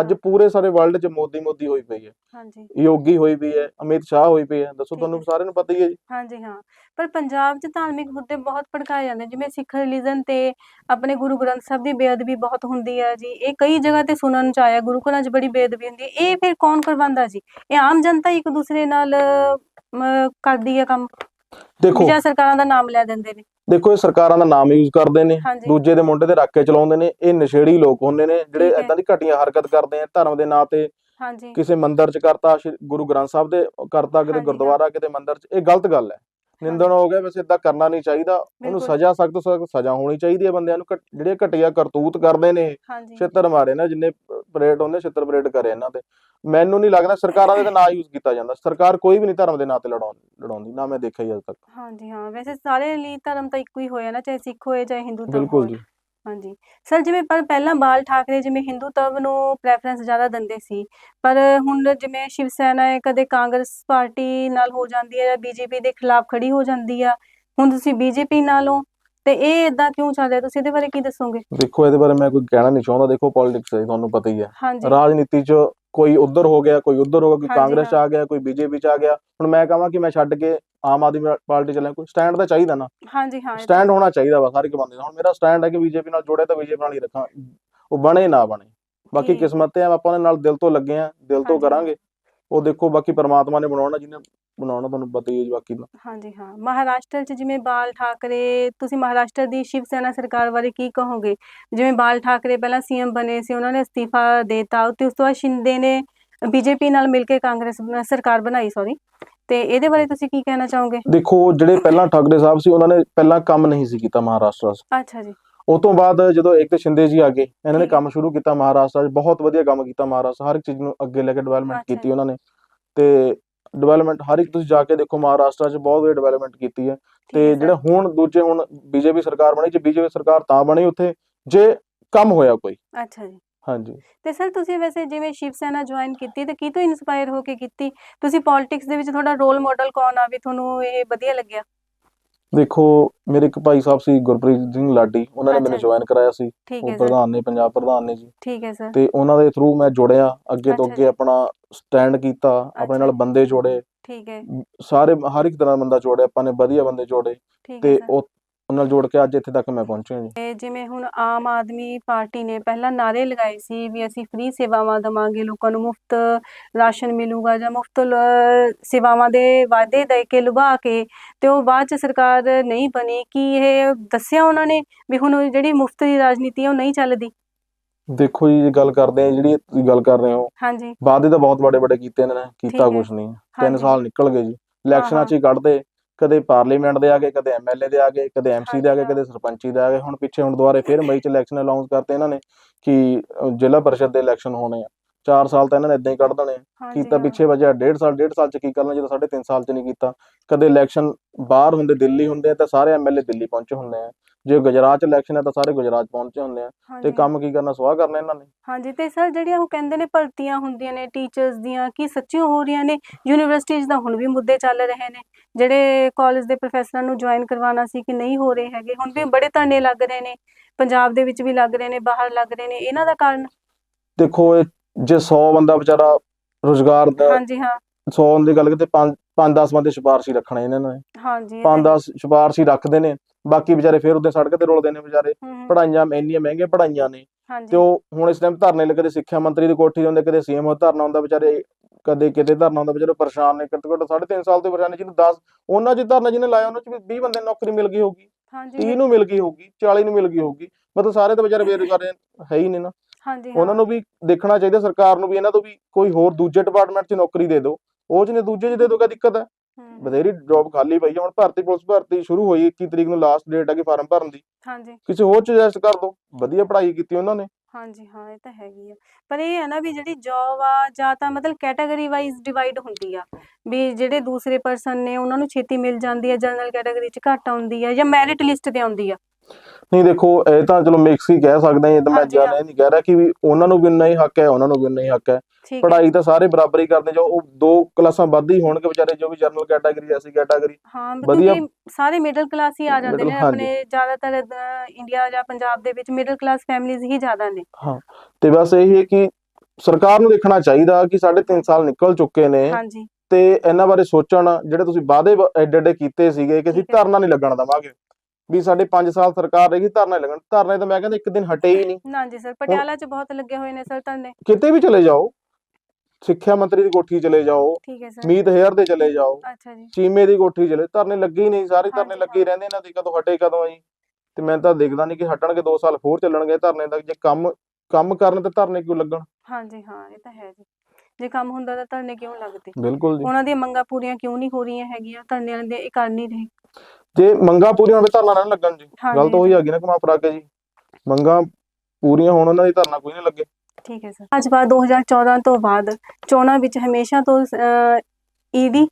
ਅੱਜ ਪੂਰੇ ਸਾਰੇ ਵਰਲਡ 'ਚ ਮੋਦੀ ਮੋਦੀ ਹੋਈ ਪਈ ਹੈ। ਹਾਂਜੀ। ਯੋਗੀ ਹੋਈ ਪਈ ਹੈ ਅਮਿਤ ਸ਼ਾਹ ਹੋਈ ਪਈ ਹੈ। ਦੱਸੋ ਤੁਹਾਨੂੰ। ਸਾਰਿਆਂ ਨੂੰ ਪਤਾ ਹੀ ਹੈ ਜੀ। ਹਾਂਜੀ ਹਾਂ। ਪਰ ਪੰਜਾਬ 'ਚ ਧਾਰਮਿਕ ਮੁੱਦੇ ਬਹੁਤ ਭੜਕਾਏ ਜਾਂਦੇ ਜਿਵੇਂ ਸਿੱਖ ਰਿਲੀਜਨ ਤੇ ਆਪਣੇ ਗੁਰੂ ਗ੍ਰੰਥ ਸਾਹਿਬ ਦੀ ਬੇਅਦਬੀ ਬਹੁਤ ਹੁੰਦੀ ਹੈ ਜੀ। ਇਹ ਕਈ ਜਗ੍ਹਾ ਤੇ ਸੁਣਨ ਚ ਆਇਆ ਗੁਰੂ ਘਰਾਂ 'ਚ ਬੜੀ ਬੇਅਦਬੀ ਹੁੰਦੀ ਹੈ। ਇਹ ਫਿਰ ਕੌਣ ਕਰਵਾਉਂਦਾ ਜੀ? ਇਹ ਆਮ ਜਨਤਾ ਇੱਕ ਦੂਸਰੇ ਨਾਲ ਕਰਦੀ ਹੈ ਕੰਮ। ਦੇਖੋ। ਜਾਂ ਸਰਕਾਰਾਂ ਦਾ ਨਾਮ ਲੈ ਦਿੰਦੇ ਨੇ। ਦੇਖੋ ਇਹ ਸਰਕਾਰਾਂ ਦਾ ਨਾਮ ਯੂਜ਼ ਕਰਦੇ ਨੇ ਹਾਂਜੀ। ਦੂਜੇ ਦੇ ਮੁੰਡੇ ਤੇ ਰੱਖ ਕੇ ਚਲਾਉਂਦੇ ਨੇ ਇਹ ਨਸ਼ੇੜੀ ਲੋਕ ਹੁੰਦੇ ਨੇ ਜਿਹੜੇ ਠੀਕ ਹੈ। ਇਦਾਂ ਦੀ ਘਟੀਆਂ ਹਰਕਤ ਕਰਦੇ ਆ ਧਰਮ ਦੇ ਨਾਂ ਤੇ ਹਾਂਜੀ। ਕਿਸੇ ਮੰਦਿਰ 'ਚ ਕਰਤਾ ਸ਼੍ਰੀ ਗੁਰੂ ਗ੍ਰੰਥ ਸਾਹਿਬ ਦੇ ਕਰਤਾ ਕਿਤੇ ਹਾਂਜੀ, ਗੁਰਦੁਆਰਾ ਕਿਤੇ ਮੰਦਿਰ 'ਚ ਇਹ ਗਲਤ ਗੱਲ ਹੈ। ਨਿੰਦਣ ਹੋ ਗਿਆ ਵੈਸੇ ਇਦਾਂ ਕਰਨਾ ਨਹੀਂ ਚਾਹੀਦਾ। ਉਹਨੂੰ। ਸਜ਼ਾ ਸਖਤ ਸਖਤ ਸਜ਼ਾ ਹੋਣੀ ਚਾਹੀਦੀ ਹੈ ਬੰਦਿਆਂ ਨੂੰ। ਜਿਹੜੇ ਘਟੀਆ ਕਰਤੂਤ ਕਰਦੇ ਨੇ ਛਿੱਤਰ ਮਾਰੇ ਨਾ ਜਿੰਨੇ ਪਰੇਡ ਹੁੰਦੇ ਛਿੱਤਰ ਪਰੇਡ ਕਰੇ ਇਹਨਾਂ ਤੇ। ਮੈਨੂੰ ਨਹੀਂ ਲੱਗਦਾ ਸਰਕਾਰਾਂ ਦੇ ਨਾਂ ਯੂਜ਼ ਕੀਤਾ ਜਾਂਦਾ। ਸਰਕਾਰ ਕੋਈ ਵੀ ਨਹੀਂ ਧਰਮ ਦੇ ਨਾਂ ਤੇ ਲੜਾਉਂ ਲੜਾਉਂਦੀ ਨਾ ਮੈਂ ਦੇਖਿਆ ਹੀ ਅਜੇ ਤੱਕ। ਹਾਂਜੀ ਹਾਂ ਵੈਸੇ ਸਾਰੇ ਲਈ ਧਰਮ ਤਾਂ ਇੱਕੋ ਹੀ ਹੋਇਆ ਨਾ ਚਾਹੇ ਸਿੱਖ ਹੋਏ ਚਾਹੇ ਹਿੰਦੂ ਧਰਮ ਬਿਲਕੁਲ ਜੀ। ਹਾਂਜੀ। ਸਰ ਜਿਵੇਂ ਪਰ ਪਹਿਲਾਂ ਬਾਲ ਠਾਕਰੇ ਜਿਵੇਂ ਹਿੰਦੂ ਧਰਮ ਨੂੰ ਪ੍ਰੈਫਰੈਂਸ ਜ਼ਿਆਦਾ ਦਿੰਦੇ ਸੀ ਪਰ ਹੁਣ ਜਿਵੇਂ ਸ਼ਿਵ ਸੈਨਾ ਹੈ ਕਦੇ ਕਾਂਗਰਸ ਪਾਰਟੀ ਨਾਲ ਹੋ ਜਾਂਦੀ ਹੈ ਜਾਂ ਬੀਜੇਪੀ ਦੇ ਖਿਲਾਫ ਖੜੀ ਹੋ ਜਾਂਦੀ ਆ ਹੁਣ ਤੁਸੀਂ ਬੀਜੇਪੀ ਨਾਲੋਂ ਤੇ ਇਹ ਇਦਾਂ ਕਿਉਂ ਚੱਲ ਰਿਹਾ? ਤੁਸੀਂ ਇਹਦੇ ਬਾਰੇ ਕੀ ਦੱਸੋਗੇ? ਦੇਖੋ ਇਹਦੇ ਬਾਰੇ ਮੈਂ ਕੋਈ ਕਹਿਣਾ ਨਹੀਂ ਚਾਹੁੰਦਾ। ਦੇਖੋ ਪੋਲਿਟਿਕਸ ਹੈ ਤੁਹਾਨੂੰ ਪਤਾ ਹੀ ਹੈ। ਰਾਜਨੀਤੀ 'ਚ ਕੋਈ ਉਧਰ ਹੋ ਗਿਆ ਕੋਈ ਉਧਰ ਹੋ ਗਿਆ ਕੋਈ ਕਾਂਗਰਸ 'ਚ ਆ ਗਿਆ ਕੋਈ ਬੀਜੇਪੀ 'ਚ ਆ ਗਿਆ। ਹੁਣ ਮੈਂ ਕਹਾਂ ਕਿ ਮੈਂ ਛੱਡ ਕੇ ਆਮ ਆਦਮੀ ਪਾਰਟੀ ਚੱਲਾਂ ਕੋਈ ਸਟੈਂਡ ਤਾਂ ਚਾਹੀਦਾ ਨਾ। ਹਾਂਜੀ ਹਾਂ ਸਟੈਂਡ ਹੋਣਾ ਚਾਹੀਦਾ ਵਾ ਹਰ ਇੱਕ ਬੰਦੇ ਦਾ। ਹੁਣ ਮੇਰਾ ਸਟੈਂਡ ਹੈ ਕਿ ਬੀਜੇਪੀ ਨਾਲ ਜੋੜੇ ਤਾਂ ਬੀਜੇਪੀ ਨਾਲ ਹੀ ਰੱਖਾਂ। ਉਹ ਬਣੇ ਨਾ ਬਣੇ। ਬਾਕੀ। ਕਿਸਮਤ ਤੇ ਆਪਾਂ ਉਹਨਾਂ ਨਾਲ ਦਿਲ ਤੋਂ ਲੱਗੇ ਆ ਦਿਲ ਤੋਂ। ਕਰਾਂਗੇ। ਉਹ ਦੇਖੋ ਬਾਕੀ ਪਰਮਾਤਮਾ ਨੇ ਬਣਾਉਣਾ ਜਿਹਨੇ ਬਣਾਉਣਾ ਤੁਹਾਨੂੰ ਪਤਾ ਹੀ ਹੈ ਬਾਕੀ ਦਾ। ਹਾਂਜੀ ਹਾਂ। ਮਹਾਰਾਸ਼ਟਰ 'ਚ ਜਿਵੇਂ ਬਾਲ ਠਾਕਰੇ ਤੁਸੀਂ ਮਹਾਰਾਸ਼ਟਰ ਦੀ ਸ਼ਿਵ ਸੈਨਾ ਸਰਕਾਰ ਬਾਰੇ ਕੀ ਕਹੋਗੇ? ਜਿਵੇਂ ਬਾਲ ਠਾਕਰੇ ਪਹਿਲਾਂ ਸੀਐਮ ਬਣੇ ਸੀ ਉਹਨਾਂ ਨੇ ਅਸਤੀਫਾ ਦੇਤਾ। ਤੇ ਉਸ ਤੋਂ ਬਾਅਦ ਸ਼ਿੰਦੇ ਨੇ ਬੀਜੇਪੀ ਨਾਲ ਮਿਲ ਕੇ ਕਾਂਗਰਸ ਸਰਕਾਰ ਬਣਾਈ ਸੌਰੀ ਤੇ ਇਹਦੇ ਬਾਰੇ ਤੁਸੀਂ ਕੀ ਕਹਿਣਾ ਚਾਹੋਗੇ? ਦੇਖੋ ਜਿਹੜੇ ਪਹਿਲਾਂ ਠਾਕਰੇ ਸਾਹਿਬ ਸੀ ਉਹਨਾਂ ਨੇ ਪਹਿਲਾਂ ਕੰਮ ਨਹੀਂ ਸੀ ਕੀਤਾ ਮਹਾਰਾਸ਼ਟਰ 'ਚ ਅੱਛਾ ਜੀ। ਉਹ ਤੋਂ ਬਾਅਦ ਜਦੋਂ ਇੱਕ ਤੇ ਸ਼ਿੰਦੇ ਜੀ ਆ ਗਏ ਇਹਨਾਂ ਨੇ। ਕੰਮ ਸ਼ੁਰੂ ਕੀਤਾ ਮਹਾਰਾਸ਼ਟਰ 'ਚ ਬਹੁਤ ਵਧੀਆ ਕੰਮ ਕੀਤਾ ਮਹਾਰਾਸ਼ਟਰ ਹਰ ਇੱਕ ਚੀਜ਼ ਨੂੰ ਅੱਗੇ ਲੈ ਕੇ ਡਿਵੈਲਪਮੈਂਟ ਕੀਤੀ। ਉਹਨਾਂ ਨੇ। ਤੇ ਡਿਵੈਲਪਮੈਂਟ ਹਰ ਇੱਕ ਤੁਸੀਂ ਜਾ ਕੇ ਦੇਖੋ ਮਹਾਰਾਸ਼ਟਰ 'ਚ ਬਹੁਤ ਵਧੀਆ ਡਿਵੈਲਪਮੈਂਟ ਕੀਤੀ ਹੈ। ਤੇ ਜਿਹੜੇ। ਹੁਣ ਦੂਜੇ ਹੁਣ ਬੀਜੇਪੀ ਸਰਕਾਰ ਬਣੀ ਜੇ ਬੀਜੇਪੀ ਸਰਕਾਰ ਤਾਂ ਬਣੀ ਉੱਥੇ ਜੇ ਕੰਮ ਹੋਇਆ ਕੋਈ। ਅੱਛਾ ਜੀ। ਹਾਂਜੀ। ਤੇ ਸਰ ਤੁਸੀਂ ਵੈਸੇ ਜਿਵੇਂ ਸ਼ਿਵ ਸੈਨਾ ਜੁਆਇਨ ਕੀਤੀ ਤੇ ਕੀ ਤੋਂ ਇਨਸਪਾਇਰ ਹੋ ਕੇ ਕੀਤੀ? ਤੁਸੀਂ ਪੋਲਿਟਿਕਸ ਦੇ ਵਿੱਚ ਤੁਹਾਡਾ ਰੋਲ ਮਾਡਲ ਕੌਣ ਆ? ਵੀ ਤੁਹਾਨੂੰ ਇਹ ਵਧੀਆ ਲੱਗਿਆ? ਦੇਖੋ ਮੇਰੇ ਇੱਕ ਭਾਈ ਸਾਹਿਬ ਸੀ ਗੁਰਪ੍ਰੀਤ ਸਿੰਘ ਲਾਡੀ ਉਹਨਾਂ ਨੇ ਅੱਛਾ ਮੈਨੂੰ ਜੀ। ਜੁਆਇਨ ਕਰਾਇਆ ਸੀ। ਠੀਕ ਉਹ ਸਰ। ਪ੍ਰਧਾਨ ਨੇ ਪੰਜਾਬ ਪ੍ਰਧਾਨ ਨੇ ਜੀ। ਠੀਕ ਹੈ ਸਰ। ਤੇ ਉਹਨਾਂ ਦੇ ਥਰੂ ਮੈਂ ਜੁੜਿਆ ਅੱਗੇ ਤੋਂ ਅੱਛਾ ਅੱਗੇ ਜੀ। ਆਪਣਾ ਸਟੈਂਡ ਕੀਤਾ ਆਪਣੇ ਨਾਲ। ਬੰਦੇ ਜੋੜੇ। ਠੀਕ ਹੈ। ਸਾਰੇ ਹਰ ਇੱਕ ਤਰ੍ਹਾਂ ਦਾ ਬੰਦਾ ਜੋੜਿਆ ਆਪਾਂ ਨੇ ਵਧੀਆ ਬੰਦੇ ਜੋੜੇ। ਠੀਕ ਹੈ ਤੇ ਸਰ। ਉਹ ਉਹਨਾਂ ਨਾਲ ਜੋੜ ਕੇ ਅੱਜ ਇੱਥੇ ਤੱਕ ਮੈਂ ਪਹੁੰਚਿਆ ਜੀ। ਤੇ ਜਿਵੇਂ ਹੁਣ ਆਮ ਆਦਮੀ ਪਾਰਟੀ ਨੇ ਪਹਿਲਾਂ ਨਾਰੇ ਲਗਾਏ ਸੀ ਵੀ ਅਸੀਂ ਫ੍ਰੀ ਸੇਵਾਵਾਂ ਦਵਾਂਗੇ ਲੋਕਾਂ ਨੂੰ ਮੁਫਤ ਰਾਸ਼ਨ ਮਿਲੂਗਾ ਜਾਂ ਮੁਫਤ ਸੇਵਾਵਾਂ ਦੇ ਵਾਅਦੇ ਦੇ ਕੇ ਲੁਭਾ ਕੇ ਤੇ ਉਹ ਬਾਅਦ ਚ ਸਰਕਾਰ ਨਹੀਂ ਬਣੀ ਕੀ ਇਹ ਦੱਸਿਆ ਉਹਨਾਂ ਨੇ ਵੀ ਹੁਣ ਜਿਹੜੀ ਮੁਫਤ ਦੀ ਰਾਜਨੀਤੀ ਹੈ ਉਹ ਨਹੀਂ ਚੱਲਦੀ? ਦੇਖੋ ਜੀ ਗੱਲ ਕਰਦੇ ਆ ਜਿਹੜੀ ਤੁਸੀਂ ਗੱਲ ਕਰ ਰਹੇ ਹੋ ਹਾਂਜੀ। ਵਾਅਦੇ ਤਾਂ ਬਹੁਤ ਵੱਡੇ ਵੱਡੇ ਕੀਤੇ ਇਹਨਾਂ ਨੇ ਠੀਕ ਕੀਤਾ ਹੈ। ਕੁਝ ਨਹੀਂ। ਤਿੰਨ ਹਾਂਜੀ। ਸਾਲ ਨਿਕਲ ਗਏ ਜੀ। ਇਲੈਕਸ਼ਨਾਂ 'ਚ ਹੀ। ਕੱਢਦੇ। ਕਦੇ ਪਾਰਲੀਮੈਂਟ ਦੇ ਆ ਗਏ ਕਦੇ ਐਮਐਲਏ ਦੇ ਆ ਗਏ ਕਦੇ ਐਮਸੀ ਦੇ ਆ ਗਏ ਕਦੇ ਸਰਪੰਚੀ ਦੇ ਆ ਗਏ। ਹੁਣ ਪਿੱਛੇ ਹੁਣ ਦੁਬਾਰੇ ਫਿਰ ਮਈ 'ਚ ਇਲੈਕਸ਼ਨ ਅਨਾਉਂਸ ਕਰਤੇ ਇਹਨਾਂ ਨੇ ਕਿ ਜ਼ਿਲ੍ਹਾ ਪਰਿਸ਼ਦ ਦੇ ਇਲੈਕਸ਼ਨ ਹੋਣੇ ਆ। 4 ਸਾਲ ਤਾਂ ਇਹਨਾਂ ਨੇ ਇਦਾਂ ਹੀ ਕੱਢ ਦੇਣੇ ਕੀਤਾ। ਪਿੱਛੇ ਵਜਿਆ 1.5 ਸਾਲ 1.5 ਸਾਲ 'ਚ ਕੀ ਕਰਨਾ ਜਦੋਂ 3.5 ਸਾਲ 'ਚ ਨਹੀਂ ਕੀਤਾ। ਕਦੇ ਇਲੈਕਸ਼ਨ ਬਾਹਰ ਹੁੰਦੇ ਦਿੱਲੀ ਹੁੰਦੇ ਆ ਤਾਂ ਸਾਰੇ ਐਮਐਲਏ ਦਿੱਲੀ ਪਹੁੰਚੇ ਹੁੰਦੇ ਆ। ਜੇ ਗੁਜਰਾਤ 'ਚ ਇਲੈਕਸ਼ਨ ਹੈ ਤਾਂ ਸਾਰੇ ਗੁਜਰਾਤ ਪਹੁੰਚੇ ਹੁੰਦੇ ਆ। ਤੇ ਕੰਮ ਕੀ ਕਰਨਾ ਸਵਾਹ ਕਰਨਾ ਇਹਨਾਂ ਨੇ? ਹਾਂਜੀ ਤੇ ਸਰ ਜਿਹੜੀਆਂ ਉਹ ਕਹਿੰਦੇ ਨੇ ਭਰਤੀਆਂ ਹੁੰਦੀਆਂ ਨੇ ਟੀਚਰਸ ਦੀਆਂ ਕੀ ਸੱਚੀਓ ਹੋ ਰਹੀਆਂ ਨੇ? ਯੂਨੀਵਰਸਿਟੀਜ਼ ਦਾ ਹੁਣ ਵੀ ਮੁੱਦੇ ਚੱਲ ਰਹੇ ਨੇ। ਜਿਹੜੇ ਕਾਲਜ ਦੇ ਪ੍ਰੋਫੈਸਰਾਂ ਨੂੰ ਜੁਆਇਨ ਕਰਵਾਉਣਾ ਸੀ ਕਿ ਨਹੀਂ ਹੋ ਰਹੇ ਹੈਗੇ ਹੁਣ ਵੀ ਬੜੇ ਧਰਨੇ ਲੱਗ ਰਹੇ ਨੇ। ਪੰਜਾਬ ਦੇ ਵਿੱਚ ਵੀ ਲੱਗ ਰਹੇ ਨੇ ਬਾਹਰ ਲੱਗ ਰਹੇ ਨੇ ਇਹਨਾਂ ਦਾ ਕਾਰਨ? ਦੇਖੋ ਜੇ 100 ਬੰਦਾ ਵਿਚਾਰਾ ਰੋਜ਼ਗਾਰ ਦਾ ਹਾਂਜੀ ਹਾਂ। 100 ਦੀ ਗੱਲ ਕਿਤੇ 5 5-10 ਬੰਦੇ ਸਿਫਾਰਸ਼ੀ ਰੱਖਣੇ ਇਹਨਾਂ ਨੇ। ਹਾਂਜੀ ਇਹ ਤਾਂ ਹੈ। 5-10 ਸਿਫਾਰਸ਼ੀ ਰੱਖਦੇ ਨੇ। ਬਾਕੀ ਵਿਚਾਰੇ ਫਿਰ ਉਹਦੇ ਸੜਕ ਤੇ ਰੋਲਦੇ ਨੇ ਵਿਚਾਰੇ। ਪੜਾਈਆਂ ਇੰਨੀਆਂ ਮਹਿੰਗੀਆਂ ਪੜਾਈਆਂ ਨੇ ਤੇ ਉਹ ਹੁਣ ਇਸ ਟਾਈਮ ਧਰਨੇ ਲੱਗੇ ਤੇ ਸਿੱਖਿਆ ਮੰਤਰੀ ਦੀ ਕੋਠੀ ਤੇ ਹੁੰਦੇ ਕਦੇ ਸੀਐਮ ਹੋ ਧਰਨਾ ਹੁੰਦਾ ਵਿਚਾਰੇ ਕਦੇ ਕਿਤੇ ਧਰਨਾ ਹੁੰਦਾ ਵਿਚਾਰੇ ਪਰੇਸ਼ਾਨ ਨੇ। ਘੱਟੋ ਘੱਟ 3.5 ਸਾਲ ਤੋਂ ਪਰੇਸ਼ਾਨ ਨੇ ਜਿਹਨੂੰ 10 ਉਹਨਾਂ 'ਚ ਧਰਨਾ ਜਿਹਨੇ ਲਾਇਆ ਉਹਨਾਂ 'ਚ ਵੀ 20 ਬੰਦੇ ਨੂੰ ਨੌਕਰੀ ਮਿਲ ਗਈ ਹੋਊਗੀ ਹਾਂਜੀ 30 ਨੂੰ ਮਿਲ ਗਈ ਹੋਊਗੀ 40 ਨੂੰ ਮਿਲ ਗਈ ਹੋਊਗੀ। ਮਤਲਬ ਸਾਰੇ ਤਾਂ ਵਿਚਾਰੇ ਬੇਰੁਜ਼ਗਾਰ ਹੈ ਹੀ ਨੇ ਨਾ। ਹਾਂਜੀ ਉਹਨਾਂ ਨੂੰ ਵੀ ਦੇਖਣਾ ਚਾਹੀਦਾ ਸਰਕਾਰ ਨੂੰ ਵੀ ਇਹਨਾਂ ਤੋਂ ਵੀ ਕੋਈ ਹੋਰ ਦੂਜੇ ਡਿਪਾਰਟਮੈਂਟ 'ਚ ਨੌਕਰੀ ਦੇ ਦਿਓ। ਉਹ ਜਿਹਨੇ ਦੂਜੇ 'ਚ ਦੇ ਦੋਗਾ ਦਿੱਕਤ ਹੈ। ਬਥੇਰੀ ਜੌਬ ਖਾਲੀ ਪਈ ਹੈ ਹੁਣ ਭਰਤੀ ਪੁਲਿਸ ਭਰਤੀ ਸ਼ੁਰੂ ਹੋਈ 21 ਤਰੀਕ ਨੂੰ ਲਾਸਟ ਡੇਟ ਹੈ ਕਿ ਫਾਰਮ ਭਰਨ ਦੀ। ਹਾਂਜੀ। ਕਿਸੇ ਹੋਰ ਚ ਸੁਜੈਸਟ ਕਰ ਦਿਓ ਵਧੀਆ ਪੜ੍ਹਾਈ ਕੀਤੀ ਉਹਨਾਂ ਨੇ। ਹਾਂਜੀ ਹਾਂ ਇਹ ਤਾਂ ਹੈਗੀ ਆ। ਪਰ ਇਹ ਹੈ ਨਾ ਵੀ ਜਿਹੜੀ ਜੌਬ ਆ ਜਾਂ ਤਾਂ ਮਤਲਬ ਕੈਟਾਗਰੀ ਵਾਈਜ਼ ਡਿਵਾਈਡ ਹੁੰਦੀ ਆ ਵੀ ਜਿਹੜੇ ਦੂਸਰੇ ਪਰਸਨ ਨੇ ਉਹਨਾਂ ਨੂੰ ਛੇਤੀ ਮਿਲ ਜਾਂਦੀ ਹੈ ਜਨਰਲ ਕੈਟਾਗਰੀ ਚ ਘੱਟ ਆਉਂਦੀ ਹੈ ਜਾਂ ਮੈਰਿਟ ਲਿਸਟ ਤੇ ਆਉਂਦੀ ਆ। ਨਹੀਂ ਦੇਖੋ ਇਹ ਤਾਂ ਚਲੋ ਮਿਕਸ ਹੀ ਕਹਿ ਸਕਦੇ ਹਾਂ ਇਹ ਤਾਂ ਮੈਂ ਹਾਂਜੀ, ਹਾਂ। ਨਹੀਂ ਕਹਿ ਰਿਹਾ ਕਿ ਵੀ ਉਹਨਾਂ ਨੂੰ ਵੀ ਉਨਾ ਹੀ ਹੱਕ ਹੈ ਉਹਨਾਂ ਨੂੰ ਵੀ ਉਨਾ ਹੀ ਹੱਕ ਹੈ। ਪੜ੍ਹਾਈ ਤਾਂ ਸਾਰੇ ਬਰਾਬਰ ਹੀ ਕਰਦੇ ਜੋ ਉਹ ਦੋ ਕਲਾਸਾਂ ਵੱਧ ਹੀ ਹੋਣਗੇ ਵਿਚਾਰੇ ਜੋ ਵੀ ਜਨਰਲ ਕੈਟਾਗਰੀ ਐਸੀ ਕੈਟਾਗਰੀ ਹਾਂ ਵਧੀਆ- ਸਾਰੇ ਮਿਡਲ ਕਲਾਸ ਹੀ ਆ ਜਾਂਦੇ ਨੇ। ਆਪਣੇ ਜ਼ਿਆਦਾਤਰ ਇੰਡੀਆ ਜਾਂ ਪੰਜਾਬ ਦੇ ਵਿੱਚ ਮਿਡਲ ਕਲਾਸ ਫੈਮਿਲੀਜ਼ ਹੀ ਜ਼ਿਆਦਾ ਨੇ। ਤੇ ਬਸ ਇਹੀ ਹੈ ਕਿ ਸਰਕਾਰ ਨੂੰ ਦੇਖਣਾ ਚਾਹੀਦਾ ਕਿ ਸਾਢੇ ਤਿੰਨ ਸਾਲ ਨਿਕਲ ਚੁੱਕੇ ਨੇ ਹਾਂਜੀ। ਤੇ ਇਹਨਾਂ ਬਾਰੇ ਸੋਚਣ ਜਿਹੜੇ ਤੁਸੀਂ ਵਾਅਦੇ ਐਡੇ ਐਡੇ ਕੀਤੇ ਸੀਗੇ ਕਿ ਅਸੀਂ ਹੈ। ਧਰਨਾ ਨਹੀਂ ਲੱਗਣ ਦਵਾਂਗੇ। ਵੀ ਸਾਡੇ 5 ਸਾਲ ਸਰਕਾਰ ਰਹੇਗੀ ਧਰਨਾ ਨਹੀਂ ਲੱਗਣ ਧਰਨੇ ਤਾਂ ਮੈਂ ਕਹਿੰਦਾ ਇੱਕ ਦਿਨ ਹਟੇ ਹੀ ਨਹੀਂ। ਨਾ ਜੀ ਸਰ ਪਟਿਆਲਾ 'ਚ ਬਹੁਤ ਲੱਗੇ ਹੋਏ ਨੇ ਸਰ ਧਰਨੇ। ਕਿਤੇ ਵੀ ਚਲੇ ਜਾਓ। ਸਿੱਖਿਆ ਮੰਤਰੀ ਦੀ ਕੋਠੀ ਚਲੇ ਜਾਓ ਠੀਕ ਹੈ ਸਰ। ਮੀਤ ਹੇਅਰ ਦੇ ਚਲੇ ਜਾਓ ਅੱਛਾ ਜੀ। ਚੀਮੇ ਦੀ ਕੋਠੀ ਚਲੇ ਧਰਨੇ ਲੱਗੇ ਹੀ ਨਹੀਂ ਸਾਰੇ ਧਰਨੇ ਹਾਂਜੀ, ਲੱਗੇ ਹੀ। ਰਹਿੰਦੇ ਇਹਨਾਂ ਦੇ ਕਦੋਂ ਹਟੇ ਕਦੋਂ ਆ ਜੀ ਤੇ ਮੈਂ ਤਾਂ ਦੇਖਦਾ ਨਹੀਂ ਕਿ ਹਟਣਗੇ 2 ਸਾਲ ਹੋਰ ਚੱਲਣਗੇ ਧਰਨੇ ਤੱਕ ਜੇ ਕੰਮ ਕੰਮ ਕਰਨ ਤੇ ਧਰਨੇ ਕਿਉਂ ਲੱਗਣ? ਹਾਂਜੀ ਹਾਂ ਇਹ ਤਾਂ ਹੈ ਜੀ। ਜੇ ਕੰਮ ਹੁੰਦਾ ਤਾਂ ਧਰਨੇ ਕਿਉਂ ਲੱਗਦੇ? ਬਿਲਕੁਲ ਜੀ। ਉਹਨਾਂ ਦੀਆਂ ਮੰਗਾਂ ਪੂਰੀਆਂ ਕਿਉਂ ਨਹੀਂ ਹੋ ਰਹੀਆਂ ਹੈਗੀਆਂ? ਧਰਨੇ ਵਾਲੇ ਦੇ ਇਹ ਕਰ ਨਹੀਂ ਰਹੇ। ਜੇ ਮੰਗਾਂ ਪੂਰੀਆਂ ਹੋਵੇ ਧਰਨਾ ਨਾ ਲੱਗਣ ਜੀ। ਹਾਂਜੀ ਗੱਲ ਤਾਂ ਉਹੀ ਆ ਗਈ ਨਾ ਘੁਮਾ ਫਰਾ ਕੇ ਜੀ। ਮੰਗਾਂ ਪੂਰੀਆਂ ਹੋਣ ਉਹਨਾਂ ਦੀ ਧਰਨਾ ਕੋਈ ਨਹੀਂ ਲੱਗੇ। ਠੀਕ ਹੈ ਸਰ। ਭਾਜਪਾ 2014 ਤੋਂ ਬਾਅਦ ਚੋਣਾਂ ਵਿੱਚ ਹਮੇਸ਼ਾ ਤੋਂ ਈਡੀ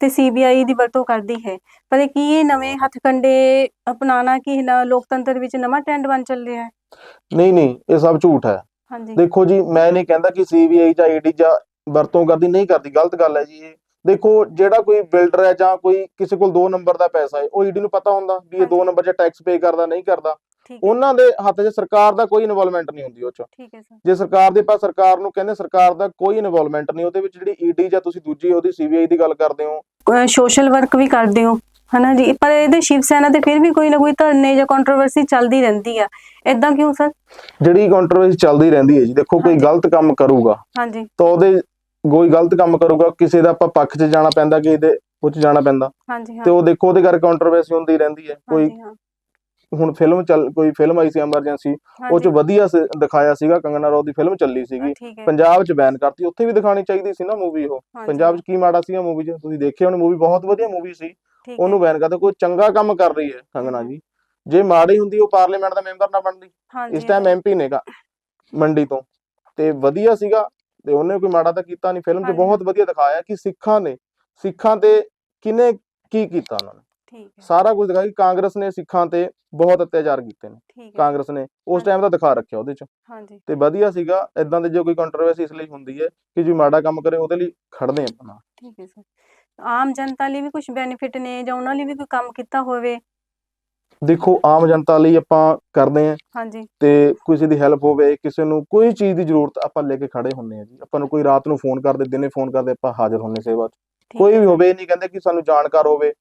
ਤੇ ਸੀਬੀਆਈ ਦੀ ਵਰਤੋਂ ਕਰਦੀ ਹੈ। ਪਰ ਕੀ ਇਹ ਨਵੇਂ ਹੱਥਕੰਡੇ ਅਪਣਾਉਣਾ ਕੀ ਨਾ ਲੋਕਤੰਤਰ ਵਿੱਚ ਨਵਾਂ ਟ੍ਰੈਂਡ ਬਣ ਚੱਲ ਰਿਹਾ ਹੈ? ਨਹੀਂ ਨਹੀਂ ਇਹ ਸਭ ਝੂਠ ਹੈ। ਹਾਂਜੀ। ਦੇਖੋ ਜੀ ਮੈਂ ਨਹੀਂ ਕਹਿੰਦਾ ਕਿ ਸੀਬੀਆਈ ਜਾਂ ਈਡੀ ਜਾਂ ਵਰਤੋਂ ਕਰਦੀ ਨਹੀਂ ਕਰਦੀ ਗਲਤ ਗੱਲ ਹੈ ਜੀ ਇਹ। ਦੇਖੋ ਜਿਹੜਾ ਕੋਈ ਬਿਲਡਰ ਹੈ ਜਾਂ ਕੋਈ ਕਿਸੇ ਕੋਲ 2 ਨੰਬਰ ਦਾ ਪੈਸਾ ਹੈ ਉਹ ਈਡੀ ਨੂੰ ਪਤਾ ਹੁੰਦਾ ਵੀ ਇਹ 2 ਹਾਂਜੀ। ਨੰਬਰ 'ਚ ਟੈਕਸ ਪੇ ਕਰਦਾ ਨਹੀਂ ਕਰਦਾ। ਉਹਨਾਂ ਦੇ ਹੱਥ 'ਚ ਸਰਕਾਰ ਦਾ ਕੋਈ ਇਨਵੋਲਵਮੈਂਟ ਨਹੀਂ ਹੁੰਦੀ ਉਹ 'ਚ। ਠੀਕ ਹੈ ਸਰ। ਜੇ ਸਰਕਾਰ ਦੇ ਪਾਸ ਸਰਕਾਰ ਨੂੰ ਕਹਿੰਦੇ ਸਰਕਾਰ ਦਾ ਕੋਈ ਇਨਵੋਲਵਮੈਂਟ ਨਹੀਂ ਉਹਦੇ ਵਿੱਚ ਜਿਹੜੀ ਈਡੀ ਜਾਂ ਤੁਸੀਂ ਦੂਜੀ ਉਹਦੀ ਸੀਬੀਆਈ ਦੀ ਗੱਲ ਕਰਦੇ ਹੋ। ਸੋਸ਼ਲ ਵਰਕ ਵੀ ਕਰਦੇ ਹੋ ਹਨਾ ਜੀ? ਪਰ ਇਹਦੇ ਸ਼ਿਵ ਸੈਨਾ ਤੇ ਫਿਰ ਵੀ ਕੋਈ ਨਾ ਕੋਈ ਧਰਨੇ ਜਾਂ ਕੰਟਰੋਵਰਸੀ ਚੱਲਦੀ ਰਹਿੰਦੀ ਆ। ਇਦਾਂ ਕਿਉਂ ਸਰ? ਜਿਹੜੀ ਕੰਟਰੋਵਰਸੀ ਚੱਲਦੀ ਰਹਿੰਦੀ ਹੈ ਜੀ ਦੇਖੋ ਕੋਈ। ਗਲਤ ਕੰਮ ਕਰੂਗਾ ਹਾਂਜੀ। ਤਾਂ ਉਹਦੇ ਕੋਈ ਗਲਤ ਕੰਮ ਕਰੂਗਾ ਕਿਸੇ ਦਾ ਆਪਾਂ ਪੱਖ 'ਚ ਜਾਣਾ ਪੈਂਦਾ ਕਿਸੇ ਦੇ ਉਹ 'ਚ ਜਾਣਾ ਪੈਂਦਾ। ਹਾਂਜੀ ਹਾਂ। ਤੇ ਉਹ ਦੇਖੋ ਉਹਦੇ ਕਰਕੇ ਕੰਟਰੋਵਰਸੀ ਹੁੰਦੀ ਰਹਿੰਦੀ ਹੈ ਕੋਈ ਹੁਣ ਫਿਲਮ ਚੱਲ ਕੋਈ ਫਿਲਮ ਆਈ ਸੀ ਐਮਰਜੈਂਸੀ ਉਹ 'ਚ ਵਧੀਆ ਸ- ਦਿਖਾਇਆ ਸੀਗਾ ਕੰਗਨਾ ਰਣੌਤ ਦੀ ਫਿਲਮ ਚੱਲੀ ਸੀਗੀ। ਠੀਕ ਹੈ। ਪੰਜਾਬ 'ਚ ਬੈਨ ਕਰਤੀ ਉੱਥੇ ਵੀ ਦਿਖਾਣੀ ਚਾਹੀਦੀ ਸੀ ਨਾ ਮੂਵੀ ਉਹ। ਹਾਂਜੀ, ਪੰਜਾਬ 'ਚ ਕੀ ਮਾੜਾ ਸੀਗਾ ਮੂਵੀ 'ਚ? ਤੁਸੀਂ ਦੇਖਿਆ ਉਹਨੇ ਮੂਵੀ ਬਹੁਤ ਵਧੀਆ ਮੂਵੀ ਸੀ। ਠੀਕ ਉਹਨੂੰ ਬੈਨ ਕਰਤਾ ਕੋਈ ਚੰਗਾ ਕੰਮ ਕਰ ਰਹੀ ਹੈ ਕੰਗਨਾ ਜੀ। ਜੇ ਮਾੜੀ ਹੁੰਦੀ ਉਹ ਪਾਰਲੀਮੈਂਟ ਦਾ ਮੈਂਬਰ ਨਾ ਬਣਦੀ। ਹਾਂਜੀ ਇਸ ਟਾਈਮ ਐਮਪੀ ਨੇਗਾ ਮੰਡੀ ਤੋਂ। ਤੇ ਵਧੀਆ ਸੀਗਾ ਤੇ ਉਹਨੇ ਕੋਈ ਮਾੜਾ ਤਾਂ ਕੀਤਾ ਨਹੀਂ ਫਿਲਮ 'ਚ ਹਾਂਜੀ। ਬਹੁਤ ਵਧੀਆ ਦਿਖਾਇਆ ਕਿ ਸਿੱਖਾਂ ਨੇ ਸਿੱਖਾਂ ਤੇ ਕਿਨੇ ਕੀ ਕੀਤਾ ਉਹਨਾਂ ਨੇ? ਠੀਕ ਹੈ। ਸਾਰਾ ਕੁਝ ਦਿਖਾਇਆ ਕਿ ਕਾਂਗਰਸ ਨੇ ਸਿੱਖਾਂ ਤੇ ਬਹੁਤ ਅਤਿਆਚਾਰ ਕੀਤੇ ਨੇ। ਠੀਕ ਹੈ। ਕਾਂਗਰਸ ਨੇ ਉਸ। ਟਾਈਮ ਦਾ ਦਿਖਾ ਰੱਖਿਆ ਉਹਦੇ 'ਚ। ਹਾਂਜੀ। ਤੇ ਵਧੀਆ ਸੀਗਾ ਇਦਾਂ ਦੇ ਜੋ ਕੋਈ ਕੰਟਰੋਵਰਸੀ ਇਸ ਲਈ ਹੁੰਦੀ ਹੈ ਕਿ ਜੋ ਮਾੜਾ ਕੰਮ ਕਰੇ ਉਹਦੇ ਲਈ ਖੜਦੇ ਆਪਾਂ ਨਾਲ। ਠੀਕ ਹੈ ਸਰ। ਆਮ ਜਨਤਾ ਲਈ ਵੀ ਕੁਝ ਬੈਨੀਫਿਟ ਨੇ ਜਾਂ ਉਹਨਾਂ ਲਈ ਵੀ ਕੋਈ ਕੰਮ ਕੀਤਾ ਹੋਵੇ? ਦੇਖੋ ਆਮ ਜਨਤਾ ਲਈ ਆਪਾਂ ਕਰਦੇ ਆਂ ਹਾਂਜੀ। ਤੇ ਕਿਸੇ ਦੀ ਹੈਲਪ ਹੋਵੇ ਕਿਸੇ ਨੂੰ ਕੋਈ ਚੀਜ਼ ਦੀ ਜ਼ਰੂਰਤ ਆਪਾਂ ਲੈ ਕੇ ਖੜੇ ਹੁੰਨੇ ਆ ਜੀ। ਆਪਾਂ ਨੂੰ ਕੋਈ ਰਾਤ ਨੂੰ ਫੋਨ ਕਰਦੇ ਦਿਨੇ ਫੋਨ ਕਰਦੇ ਆਪਾਂ ਹਾਜ਼ਰ ਹੁੰਨੇ ਸੇਵਾ 'ਚ। ਠੀਕ ਕੋਈ ਵੀ ਹੋਵੇ ਇਹ ਨਹੀਂ ਕਹਿੰਦੇ ਕਿ ਸਾਨੂੰ ਜਾਣਕਾਰ ਹੋਵੇ।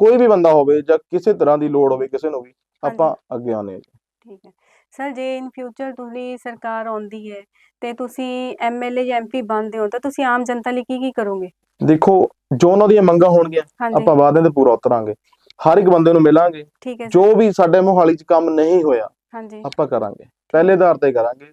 ਕੋਈ ਵੀ ਬੰਦਾ ਹੋਵੇ ਜਾਂ ਕਿਸੇ ਤਰ੍ਹਾਂ ਦੀ ਲੋੜ ਹੋਵੇ ਕਿਸੇ ਨੂੰ ਵੀ ਆਪਾਂ ਅੱਗੇ ਆਉਂਦੇ ਹਾਂ ਠੀਕ ਹੈ। ਸਰ ਜੇ ਇਨ ਫਿਊਚਰ ਤੁਹਾਡੀ ਸਰਕਾਰ ਆਉਂਦੀ ਹੈ ਤੇ ਤੁਸੀਂ ਐਮਐਲਏ ਜਾਂ ਐਮਪੀ ਬਣਦੇ ਹੋ ਤਾਂ ਤੁਸੀਂ ਆਮ ਜਨਤਾ ਲਈ ਕੀ ਕੀ ਕਰੋਗੇ? ਦੇਖੋ ਜੋ ਉਹਨਾਂ ਦੀਆਂ ਮੰਗਾਂ ਹੋਣਗੀਆਂ ਆਪਾਂ ਵਾਅਦੇ ਤੇ ਪੂਰਾ ਉਤਰਾਂਗੇ। ਹਰ ਇੱਕ ਬੰਦੇ ਨੂੰ ਮਿਲਾਂਗੇ। ਜੋ ਵੀ ਸਾਡੇ ਮੋਹਾਲੀ 'ਚ ਕੰਮ ਨਹੀਂ ਹੋਇਆ ਹਾਂਜੀ। ਆਪਾਂ ਕਰਾਂਗੇ। ਪਹਿਲੇ ਆਧਾਰ ਤੇ ਕਰਾਂਗੇ।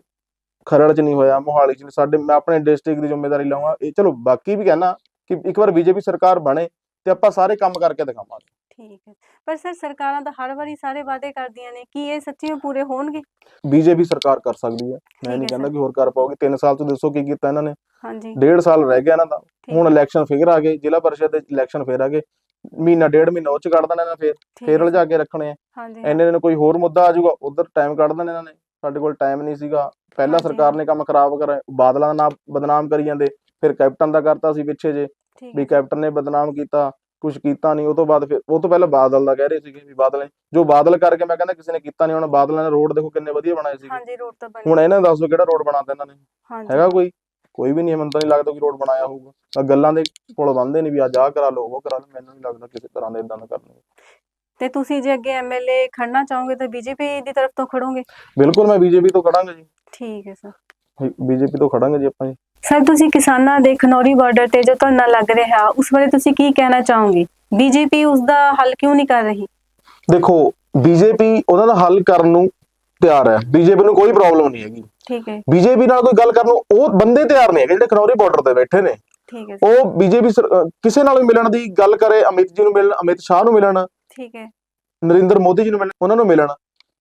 ਖਰੜ 'ਚ ਨਹੀਂ ਹੋਇਆ ਮੋਹਾਲੀ 'ਚ ਸਾਡੇ ਮੈਂ ਆਪਣੇ ਡਿਸਟ੍ਰਿਕਟ ਦੀ ਜ਼ਿੰਮੇਵਾਰੀ ਲਵਾਂਗਾ। ਇਹ ਚਲੋ ਬਾਕੀ ਵੀ ਕਹਿਣਾ ਕਿ ਇੱਕ ਵਾਰ ਬੀਜੇਪੀ ਸਰਕਾਰ ਬਣੇ ਤੇ ਆਪਾਂ ਸਾਰੇ ਕੰਮ ਕਰਕੇ ਦਿਖਾਵਾਂਗੇ। ਠੀਕ ਹੈ। ਪਰ ਸਰ ਸਰਕਾਰਾਂ ਤਾਂ ਹਰ ਵਾਰੀ ਸਾਰੇ ਵਾਅਦੇ ਕਰਦੀਆਂ ਨੇ ਕੀ ਇਹ ਸੱਚੀ ਵਿੱਚ ਪੂਰੇ ਹੋਣਗੇ। ਬੀਜੇਪੀ ਸਰਕਾਰ ਕਰ ਸਕਦੀ ਹੈ। ਮੈਂ ਨਹੀਂ ਕਹਿੰਦਾ ਕਿ ਹੋਰ ਕਰ ਪਾਓਗੇ। 3 ਸਾਲ ਤੋਂ ਦੱਸੋ ਕੀ ਕੀਤਾ ਇਹਨਾਂ ਨੇ। ਹਾਂਜੀ। ਡੇਢ ਸਾਲ ਰਹਿ ਗਿਆ ਇਹਨਾਂ ਦਾ ਹੁਣ ਇਲੈਕਸ਼ਨ ਫੇਰ ਆ ਗਏ। ਜ਼ਿਲ੍ਹਾ ਪਰਿਸ਼ਦ ਦੇ ਇਲੈਕਸ਼ਨ ਫੇਰ ਆ ਗਏ। ਮਹੀਨਾ ਡੇਢ ਮਹੀਨਾ ਉਹ ਚ ਕੱਢ ਦੇਣਾ ਇਹਨਾਂ ਫੇਰ। ਫੇਰ sir, ਕੇ ਰੱਖਣੇ ਆ। ਹਾਂਜੀ। ਇੰਨੇ ਦਿਨ ਕੋਈ ਹੋਰ ਮੁੱਦਾ ਆ ਜਾਊਗਾ ਉਧਰ ਟਾਈਮ ਕੱਢ ਦੇਣਾ ਇਹਨਾਂ ਨੇ। ਸਾਡੇ ਕੋਲ ਟਾਈਮ ਨਹੀਂ ਸੀਗਾ। ਪਹਿਲਾਂ ਸਰਕਾਰ। ਨੇ ਕੰਮ ਖਰਾਬ ਕਰਿਆ। ਬਾਦਲਾਂ ਦਾ ਨਾਮ ਬਦਨਾਮ ਕਰੀ ਜਾਂਦੇ। ਫਿਰ ਕੈਪਟਨ ਦਾ ਕਰਤਾ ਸੀ ਪਿੱਛੇ ਜੇ। ਵੀ ਕੈਪਟਨ ਨੇ ਬਦਨਾਮ ਕੀਤਾ ਕੁਝ ਕੀਤਾ ਨਹੀਂ ਉਹ ਤੋਂ ਬਾਅਦ ਫਿਰ ਉਹ ਤੋਂ ਪਹਿਲਾਂ ਬਾਦਲ ਦਾ ਕਹਿ ਰਹੇ ਸੀਗੇ ਵੀ ਬਾਦਲ ਨੇ ਜੋ ਬਾਦਲ ਕਰਕੇ ਮੈਂ ਕਹਿੰਦਾ ਕਿਸੇ ਨੇ ਕੀਤਾ ਨਹੀਂ ਹੁਣ ਬਾਦਲਾਂ ਨੇ ਰੋਡ ਦੇਖੋ ਕਿੰਨੇ ਵਧੀਆ ਬਣਾਏ ਸੀਗੇ। ਹਾਂਜੀ ਰੋਡ ਤਾਂ ਬਣੀ ਹੁਣ ਇਹਨਾਂ ਦੱਸ ਦਿਓ ਕਿਹੜਾ ਰੋਡ ਬਣਾਤਾ ਇਹਨਾਂ ਨੇ। ਹੈਗਾ ਕੋਈ? ਕੋਈ ਵੀ ਨਹੀਂ ਮੈਨੂੰ ਤਾਂ ਨਹੀਂ ਲੱਗਦਾ ਕਿ ਰੋਡ ਬਣਾਇਆ ਹੋਊਗਾ। ਤਾਂ ਗੱਲਾਂ ਦੇ ਪੁਲ ਬੰਦੇ ਨਹੀਂ ਵੀ ਅੱਜ ਆਹ ਕਰਾ ਲਓ ਉਹ ਕਰਾ ਲਓ ਮੈਨੂੰ ਨਹੀਂ ਲੱਗਦਾ ਕਿਸੇ ਤਰ੍ਹਾਂ ਦੇ ਇਦਾਂ ਦਾ ਕਰਨਗੇ। ਤੇ ਤੁਸੀਂ ਜੇ ਅੱਗੇ ਐਮਐਲਏ ਖੜਨਾ ਚਾਹੋਗੇ ਤਾਂ ਬੀਜੇਪੀ ਦੀ ਤਰਫ ਤੋਂ ਖੜੋਗੇ? ਬਿਲਕੁਲ ਮੈਂ ਬੀਜੇਪੀ ਤੋਂ ਖੜਾਂਗਾ ਜੀ। ਠੀਕ ਹੈ ਸਰ। ਬੀਜੇਪੀ ਤੋਂ ਖੜਾਂਗੇ ਜੀ ਆਪਾਂ ਜੀ। ਸਰ ਤੁਸੀਂ ਕਿਸਾਨਾਂ ਦੇ ਖਨੌਰੀ ਬਾਰਡਰ ਤੇ ਜੋ ਧਰਨਾ ਲੱਗ ਰਿਹਾ ਉਸ ਬਾਰੇ ਤੁਸੀਂ ਕੀ ਕਹਿਣਾ ਚਾਹੋਗੇ? ਬੀਜੇਪੀ ਉਸ ਦਾ ਹੱਲ ਕਿਉਂ ਨਹੀਂ ਕਰ ਰਹੀ? ਦੇਖੋ ਬੀਜੇਪੀ ਉਹਨਾਂ ਦਾ ਹੱਲ ਕਰਨ ਨੂੰ ਤਿਆਰ ਹੈ। ਬੀਜੇਪੀ ਨੂੰ ਕੋਈ ਪ੍ਰੋਬਲਮ ਨਹੀਂ ਹੈਗੀ। ਠੀਕ ਹੈ। ਬੀਜੇਪੀ ਨਾਲ ਕੋਈ ਗੱਲ ਕਰਨ ਨੂੰ ਉਹ ਬੰਦੇ ਤਿਆਰ ਨਹੀਂ ਹੈਗੇ ਜਿਹੜੇ ਖਨੌਰੀ ਬਾਰਡਰ ਤੇ ਬੈਠੇ ਨੇ। ਠੀਕ ਹੈ ਉਹ ਬੀਜੇਪੀ ਕਿਸੇ ਨਾਲ ਵੀ ਮਿਲਣ ਦੀ ਗੱਲ ਕਰੇ ਅਮਿਤ ਜੀ ਨੂੰ ਮਿਲਣ ਅਮਿਤ ਸ਼ਾਹ ਨੂੰ ਮਿਲਣ ਠੀਕ ਹੈ। ਨਰਿੰਦਰ ਮੋਦੀ ਜੀ ਨੂੰ ਮਿਲਣ ਉਹਨਾਂ ਨੂੰ ਮਿਲਣ।